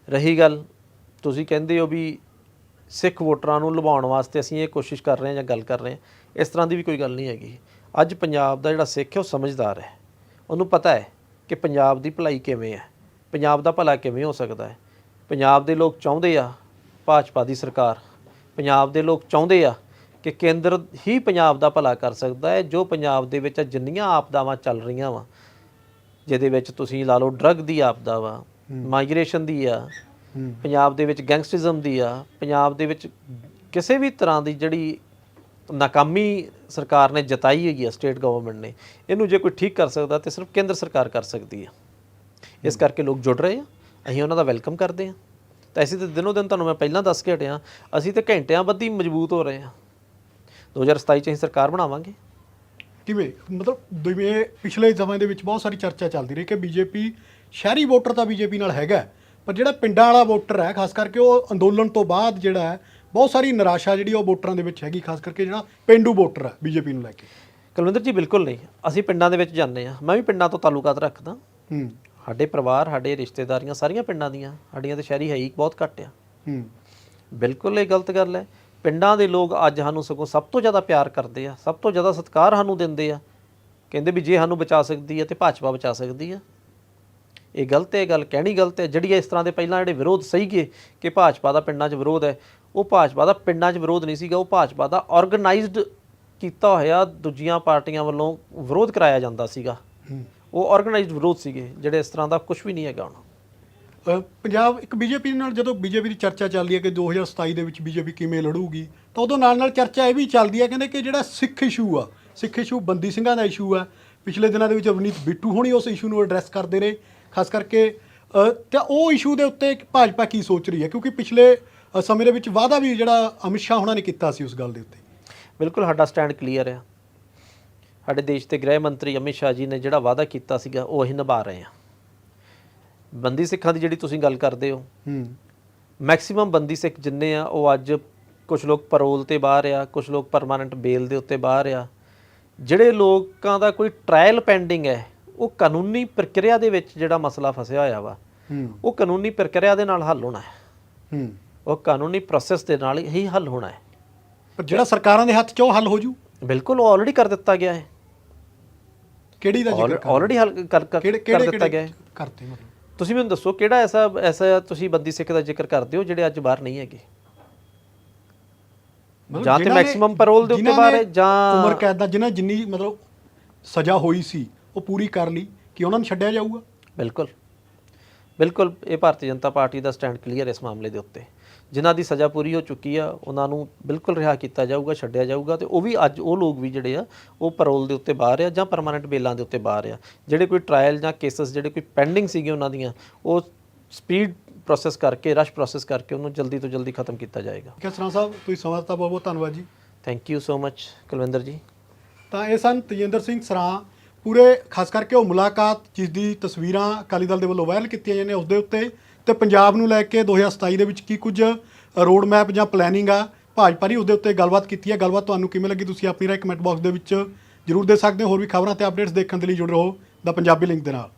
ਰਹੀ ਗੱਲ ਤੁਸੀਂ ਕਹਿੰਦੇ ਹੋ ਵੀ ਸਿੱਖ ਵੋਟਰਾਂ ਨੂੰ ਲੁਭਾਉਣ ਵਾਸਤੇ ਅਸੀਂ ਇਹ ਕੋਸ਼ਿਸ਼ ਕਰ ਰਹੇ ਹਾਂ ਜਾਂ ਗੱਲ ਕਰ ਰਹੇ ਹਾਂ ਇਸ ਤਰ੍ਹਾਂ ਦੀ ਵੀ ਕੋਈ ਗੱਲ ਨਹੀਂ ਹੈਗੀ। ਅੱਜ ਪੰਜਾਬ ਦਾ ਜਿਹੜਾ ਸਿੱਖ ਹੈ ਉਹ ਸਮਝਦਾਰ ਹੈ। ਉਹਨੂੰ ਪਤਾ ਹੈ ਕਿ ਪੰਜਾਬ ਦੀ ਭਲਾਈ ਕਿਵੇਂ ਹੈ ਪੰਜਾਬ ਦਾ ਭਲਾ ਕਿਵੇਂ ਹੋ ਸਕਦਾ ਹੈ। ਪੰਜਾਬ ਦੇ ਲੋਕ ਚਾਹੁੰਦੇ ਆ ਭਾਜਪਾ ਦੀ ਸਰਕਾਰ ਪੰਜਾਬ ਦੇ ਲੋਕ ਚਾਹੁੰਦੇ ਆ ਕਿ ਕੇਂਦਰ ਹੀ ਪੰਜਾਬ ਦਾ ਭਲਾ ਕਰ ਸਕਦਾ ਹੈ ਜੋ ਪੰਜਾਬ ਦੇ ਵਿੱਚ ਜਿੰਨੀਆਂ ਆਪਦਾਵਾਂ ਚੱਲ ਰਹੀਆਂ ਵਾ ਜਿਹਦੇ ਵਿੱਚ ਤੁਸੀਂ ਲਾ ਲਓ ਡਰੱਗ ਦੀ ਆਪਦਾ ਵਾ ਮਾਈਗ੍ਰੇਸ਼ਨ ਦੀ ਆ ਪੰਜਾਬ ਦੇ ਵਿੱਚ ਗੈਂਗਸਟਰਿਜ਼ਮ ਦੀ ਆ ਪੰਜਾਬ ਦੇ ਵਿੱਚ ਕਿਸੇ ਵੀ ਤਰ੍ਹਾਂ ਦੀ ਜਿਹੜੀ ਨਾਕਾਮੀ ਸਰਕਾਰ ਨੇ ਜਤਾਈ ਹੋਈ ਹੈ ਸਟੇਟ ਗਵਰਨਮੈਂਟ ਨੇ ਇਹਨੂੰ ਜੇ ਕੋਈ ਠੀਕ ਕਰ ਸਕਦਾ ਤੇ ਸਿਰਫ ਕੇਂਦਰ ਸਰਕਾਰ ਕਰ ਸਕਦੀ ਹੈ ਇਸ ਕਰਕੇ ਲੋਕ ਜੁੜ ਰਹੇ ਆ ਅਸੀਂ ਉਹਨਾਂ ਦਾ ਵੈਲਕਮ ਕਰਦੇ ਆ। ਤਾਂ ਅਸੀਂ ਤੇ ਦਿਨੋ ਦਿਨ ਤੁਹਾਨੂੰ ਮੈਂ ਪਹਿਲਾਂ ਦੱਸ ਕੇ ਹਟਿਆ ਅਸੀਂ ਤੇ ਘੰਟਿਆਂ ਬੱਧੀ ਮਜ਼ਬੂਤ ਹੋ ਰਹੇ ਆ। 2027 ਚ ਅਸੀਂ ਸਰਕਾਰ ਬਣਾਵਾਂਗੇ। ਕਿਵੇਂ? ਮਤਲਬ ਜਿਵੇਂ ਪਿਛਲੇ ਸਮੇਂ ਦੇ ਵਿੱਚ ਬਹੁਤ ਸਾਰੀ ਚਰਚਾ ਚੱਲਦੀ ਰਹੀ ਕਿ ਬੀਜੇਪੀ ਸ਼ਹਿਰੀ ਵੋਟਰ ਤਾਂ ਬੀਜੇਪੀ ਨਾਲ ਹੈਗਾ ਪਰ ਜਿਹੜਾ ਪਿੰਡਾਂ ਵਾਲਾ ਵੋਟਰ ਹੈ ਖਾਸ ਕਰਕੇ ਉਹ ਅੰਦੋਲਨ ਤੋਂ ਬਾਅਦ ਜਿਹੜਾ ਹੈ ਬਹੁਤ ਸਾਰੀ ਨਿਰਾਸ਼ਾ ਜਿਹੜੀ ਉਹ ਵੋਟਰਾਂ ਦੇ ਵਿੱਚ ਹੈਗੀ ਖਾਸ ਕਰਕੇ ਜਿਹੜਾ ਪਿੰਡੂ ਵੋਟਰ ਹੈ ਬੀਜੇਪੀ ਨੂੰ ਲੈ ਕੇ। ਕੁਲਵਿੰਦਰ ਜੀ ਬਿਲਕੁਲ ਨਹੀਂ। ਅਸੀਂ ਪਿੰਡਾਂ ਦੇ ਵਿੱਚ ਜਾਂਦੇ ਆ ਮੈਂ ਵੀ ਪਿੰਡਾਂ ਤੋਂ ਤਾਲੁਕਾਤ ਰੱਖਦਾ। ਹੂੰ। ਸਾਡੇ ਪਰਿਵਾਰ ਸਾਡੇ ਰਿਸ਼ਤੇਦਾਰੀਆਂ ਸਾਰੀਆਂ ਪਿੰਡਾਂ ਦੀਆਂ। ਸਾਡੀਆਂ ਤੇ ਸ਼ਹਿਰੀ ਹੈ ਹੀ ਬਹੁਤ ਘੱਟ ਆ। ਹੂੰ। ਬਿਲਕੁਲ ਇਹ ਗਲਤ ਗੱਲ ਹੈ। ਪਿੰਡਾਂ ਦੇ ਲੋਕ ਅੱਜ ਸਾਨੂੰ ਸਗੋਂ ਸਭ ਤੋਂ ਜ਼ਿਆਦਾ ਪਿਆਰ ਕਰਦੇ ਆ ਸਭ ਤੋਂ ਜ਼ਿਆਦਾ ਸਤਿਕਾਰ ਸਾਨੂੰ ਦਿੰਦੇ ਆ। ਕਹਿੰਦੇ ਵੀ ਜੇ ਸਾਨੂੰ ਬਚਾ ਸਕਦੀ ਹੈ ਤੇ ਭਾਜਪਾ ਬਚਾ ਸਕਦੀ ਹੈ ਇਹ ਗਲਤ ਹੈ ਇਹ ਗੱਲ ਕਹਿਣੀ ਗਲਤ ਹੈ। ਜਿਹੜੀ ਇਸ ਤਰ੍ਹਾਂ ਦੇ ਪਹਿਲਾਂ ਜਿਹੜੇ ਵਿਰੋਧ ਸਹੀਗੇ ਕਿ ਭਾਜਪਾ ਦਾ ਪਿੰਡਾਂ 'ਚ ਵਿਰੋਧ ਹੈ ਉਹ ਭਾਜਪਾ ਦਾ ਪਿੰਡਾਂ 'ਚ ਵਿਰੋਧ ਨਹੀਂ ਸੀਗਾ। ਉਹ ਭਾਜਪਾ ਦਾ ਆਰਗੇਨਾਈਜ਼ਡ ਕੀਤਾ ਹੋਇਆ ਦੂਜੀਆਂ ਪਾਰਟੀਆਂ ਵੱਲੋਂ ਵਿਰੋਧ ਕਰਾਇਆ ਜਾਂਦਾ ਸੀਗਾ। ਉਹ ਆਰਗੇਨਾਈਜ਼ਡ ਵਿਰੋਧ ਸੀਗੇ ਜਿਹੜੇ ਇਸ ਤਰ੍ਹਾਂ ਦਾ ਕੁਝ ਵੀ ਨਹੀਂ ਹੈਗਾ ਹੁਣ। ਪੰਜਾਬ ਇੱਕ ਬੀਜੇਪੀ ਨਾਲ ਜਦੋਂ ਬੀਜੇਪੀ ਦੀ ਚਰਚਾ ਚੱਲਦੀ ਹੈ ਕਿ 2027 ਦੇ ਵਿੱਚ ਬੀਜੇਪੀ ਕਿਵੇਂ ਲੜੂਗੀ ਤਾਂ ਉਦੋਂ ਨਾਲ ਨਾਲ ਚਰਚਾ ਇਹ ਵੀ ਚੱਲਦੀ ਹੈ ਕਹਿੰਦੇ ਕਿ ਜਿਹੜਾ ਸਿੱਖ ਇਸ਼ੂ ਆ ਸਿੱਖ ਇਸ਼ੂ ਬੰਦੀ ਸਿੰਘਾਂ ਦਾ ਇਸ਼ੂ ਆ ਪਿਛਲੇ ਦਿਨਾਂ ਦੇ ਵਿੱਚ ਅਵਨੀਤ ਬਿੱਟੂ ਹੋਣੀ ਉਸ ਇਸ਼ੂ ਨੂੰ ਐਡਰੈਸ ਕਰਦੇ ਰਹੇ। ਖਾਸ ਕਰਕੇ ਤੇ ਉਹ ਇਸ਼ੂ ਦੇ ਉੱਤੇ ਭਾਜਪਾ ਕੀ ਸੋਚ ਰਹੀ ਹੈ? ਕਿਉਂਕਿ ਪਿਛਲੇ ਸਮੇਂ ਦੇ ਵਿੱਚ ਵਾਅਦਾ ਵੀ ਜਿਹੜਾ ਅਮਿਤ ਸ਼ਾਹ ਹੋਣਾ ਨੇ ਕੀਤਾ ਸੀ ਉਸ ਗੱਲ ਦੇ ਉੱਤੇ। ਬਿਲਕੁਲ ਸਾਡਾ ਸਟੈਂਡ ਕਲੀਅਰ ਹੈ ਸਾਡੇ ਦੇਸ਼ ਦੇ ਗ੍ਰਹਿ ਮੰਤਰੀ ਅਮਿਤ ਸ਼ਾਹ ਜੀ ਨੇ ਜਿਹੜਾ ਵਾਅਦਾ ਕੀਤਾ ਸੀਗਾ ਉਹ ਅਸੀਂ ਨਿਭਾ ਰਹੇ ਹਾਂ। ਬੰਦੀ ਸਿੱਖਾਂ ਦੀ ਜਿਹੜੀ ਤੁਸੀਂ ਗੱਲ ਕਰਦੇ ਹੋ ਹੂੰ। ਮੈਕਸਿਮਮ ਬੰਦੀ ਸਿੱਖ ਜਿੰਨੇ ਆ ਉਹ ਅੱਜ ਕੁਝ ਲੋਕ ਪਰੋਲ ਤੇ ਬਾਹਰ ਆ ਕੁਝ ਲੋਕ ਪਰਮਾਨੈਂਟ ਬੇਲ ਦੇ ਉੱਤੇ ਬਾਹਰ ਆ। ਜਿਹੜੇ ਲੋਕਾਂ ਦਾ ਕੋਈ ਟ੍ਰਾਇਲ ਪੈਂਡਿੰਗ ਹੈ ਉਹ ਕਾਨੂੰਨੀ ਪ੍ਰਕਿਰਿਆ ਦੇ ਵਿੱਚ ਜਿਹੜਾ ਮਸਲਾ ਫਸਿਆ ਹੋਇਆ ਵਾ ਉਹ ਕਾਨੂੰਨੀ ਪ੍ਰਕਿਰਿਆ ਦੇ ਨਾਲ ਹੱਲ ਹੋਣਾ ਹੈ। ਹੂੰ। ਉਹ ਕਾਨੂੰਨੀ ਪ੍ਰੋਸੈਸ ਦੇ ਨਾਲ ਹੀ ਹੱਲ ਹੋਣਾ ਹੈ। ਪਰ ਜਿਹੜਾ ਸਰਕਾਰਾਂ ਦੇ ਹੱਥ 'ਚ ਉਹ ਹੱਲ ਹੋ ਜੂ? ਬਿਲਕੁਲ ਉਹ ਆਲਰੇਡੀ ਕਰ ਦਿੱਤਾ ਗਿਆ ਹੈ। ਕਿਹੜੀ ਦਾ ਜ਼ਿਕਰ ਕਰ ਆਲਰੇਡੀ ਹੱਲ ਕਰ ਕਰ ਦਿੱਤਾ ਗਿਆ ਹੈ। ਕਰਤੇ ਮਤਲਬ? ਤੁਸੀਂ ਮੈਨੂੰ ਦੱਸੋ ਕਿਹੜਾ ਐਸਾ ਐਸਾ ਤੁਸੀਂ ਬੰਦੀ ਸਿੱਖ ਦਾ ਜ਼ਿਕਰ ਕਰਦੇ ਹੋ ਜਿਹੜੇ ਅੱਜ ਬਾਹਰ ਨਹੀਂ ਹੈਗੇ? ਜਾਂ ਤੇ ਮੈਕਸਿਮਮ ਪੈਰੋਲ ਦੇ ਉੱਤੇ ਬਾਹਰ ਹੈ ਜਾਂ ਉਮਰ ਕੈਦ ਦਾ ਜਿਨ੍ਹਾਂ ਜਿੰਨੀ ਮਤਲਬ ਸਜ਼ਾ ਹੋਈ ਸੀ ਉਹ ਪੂਰੀ ਕਰ ਲਈ ਕਿ ਉਹਨਾਂ ਨੂੰ ਛੱਡਿਆ ਜਾਊਗਾ? ਬਿਲਕੁਲ। ਬਿਲਕੁਲ ਇਹ ਭਾਰਤੀ ਜਨਤਾ ਪਾਰਟੀ ਦਾ ਸਟੈਂਡ ਕਲੀਅਰ ਇਸ ਮਾਮਲੇ ਦੇ ਉੱਤੇ। ਜਿਨ੍ਹਾਂ ਦੀ ਸਜ਼ਾ ਪੂਰੀ ਹੋ ਚੁੱਕੀ ਆ ਉਹਨਾਂ ਨੂੰ ਬਿਲਕੁਲ ਰਿਹਾ ਕੀਤਾ ਜਾਊਗਾ ਛੱਡਿਆ ਜਾਊਗਾ ਤੇ ਉਹ ਵੀ ਅੱਜ ਉਹ ਲੋਕ ਵੀ ਜਿਹੜੇ ਆ ਉਹ ਪੈਰੋਲ ਦੇ ਉੱਤੇ ਬਾਹਰ ਆ ਜਾਂ ਪਰਮਾਨੈਂਟ ਬੇਲਾਂ ਦੇ ਉੱਤੇ ਬਾਹਰ ਆ। ਜਿਹੜੇ ਕੋਈ ਟ੍ਰਾਇਲ ਜਾਂ ਕੇਸਸ ਜਿਹੜੇ ਕੋਈ ਪੈਂਡਿੰਗ ਸੀਗੇ ਉਹਨਾਂ ਦੀਆਂ ਉਹ ਸਪੀਡ ਪ੍ਰੋਸੈਸ ਕਰਕੇ ਰਸ਼ ਪ੍ਰੋਸੈਸ ਕਰਕੇ ਉਹਨੂੰ ਜਲਦੀ ਤੋਂ ਜਲਦੀ ਖਤਮ ਕੀਤਾ ਜਾਏਗਾ। ਠੀਕ ਹੈ ਸਰਾਂ ਸਾਹਿਬ ਤੁਸੀਂ ਸਮਾਂ ਦਿੱਤਾ ਬਹੁਤ ਬਹੁਤ ਧੰਨਵਾਦ ਜੀ। Thank you so much Kulwinder ji. ਤਾਂ ਇਹ ਸਨ ਤੇਜਿੰਦਰ ਸਿੰਘ ਸਰਾਂ ਪੂਰੇ, ਖਾਸ ਕਰਕੇ ਉਹ ਮੁਲਾਕਾਤ, ਜਿਸ ਦੀ ਤਸਵੀਰਾਂ ਅਕਾਲੀ ਦਲ ਦੇ ਵੱਲੋਂ ਵਾਇਰਲ ਕੀਤੀਆਂ ਜਾਂਦੀਆਂ ਉਸ ਦੇ ਉੱਤੇ ਤੇ ਪੰਜਾਬ ਨੂੰ ਲੈ ਕੇ 2027 ਦੇ ਵਿੱਚ ਕੀ ਕੁਝ ਰੋਡ ਮੈਪ ਜਾਂ ਪਲੈਨਿੰਗ ਆ, ਭਾਜਪਾ ਦੀ ਉਸ ਦੇ ਉੱਤੇ ਗੱਲਬਾਤ ਕੀਤੀ ਹੈ। ਗੱਲਬਾਤ ਤੁਹਾਨੂੰ ਕਿਵੇਂ ਲੱਗੀ ਤੁਸੀਂ ਆਪਣੀ ਰਾਏ ਕਮੈਂਟ ਬਾਕਸ ਦੇ ਵਿੱਚ ਜਰੂਰ ਦੇ ਸਕਦੇ ਹੋ। ਹੋਰ ਵੀ ਖਬਰਾਂ ਤੇ ਅਪਡੇਟਸ ਦੇਖਣ ਦੇ ਲਈ ਜੁੜ ਰਹੋ। ਦਾ ਪੰਜਾਬੀ ਲਿੰਕ ਦੇ ਨਾਲ।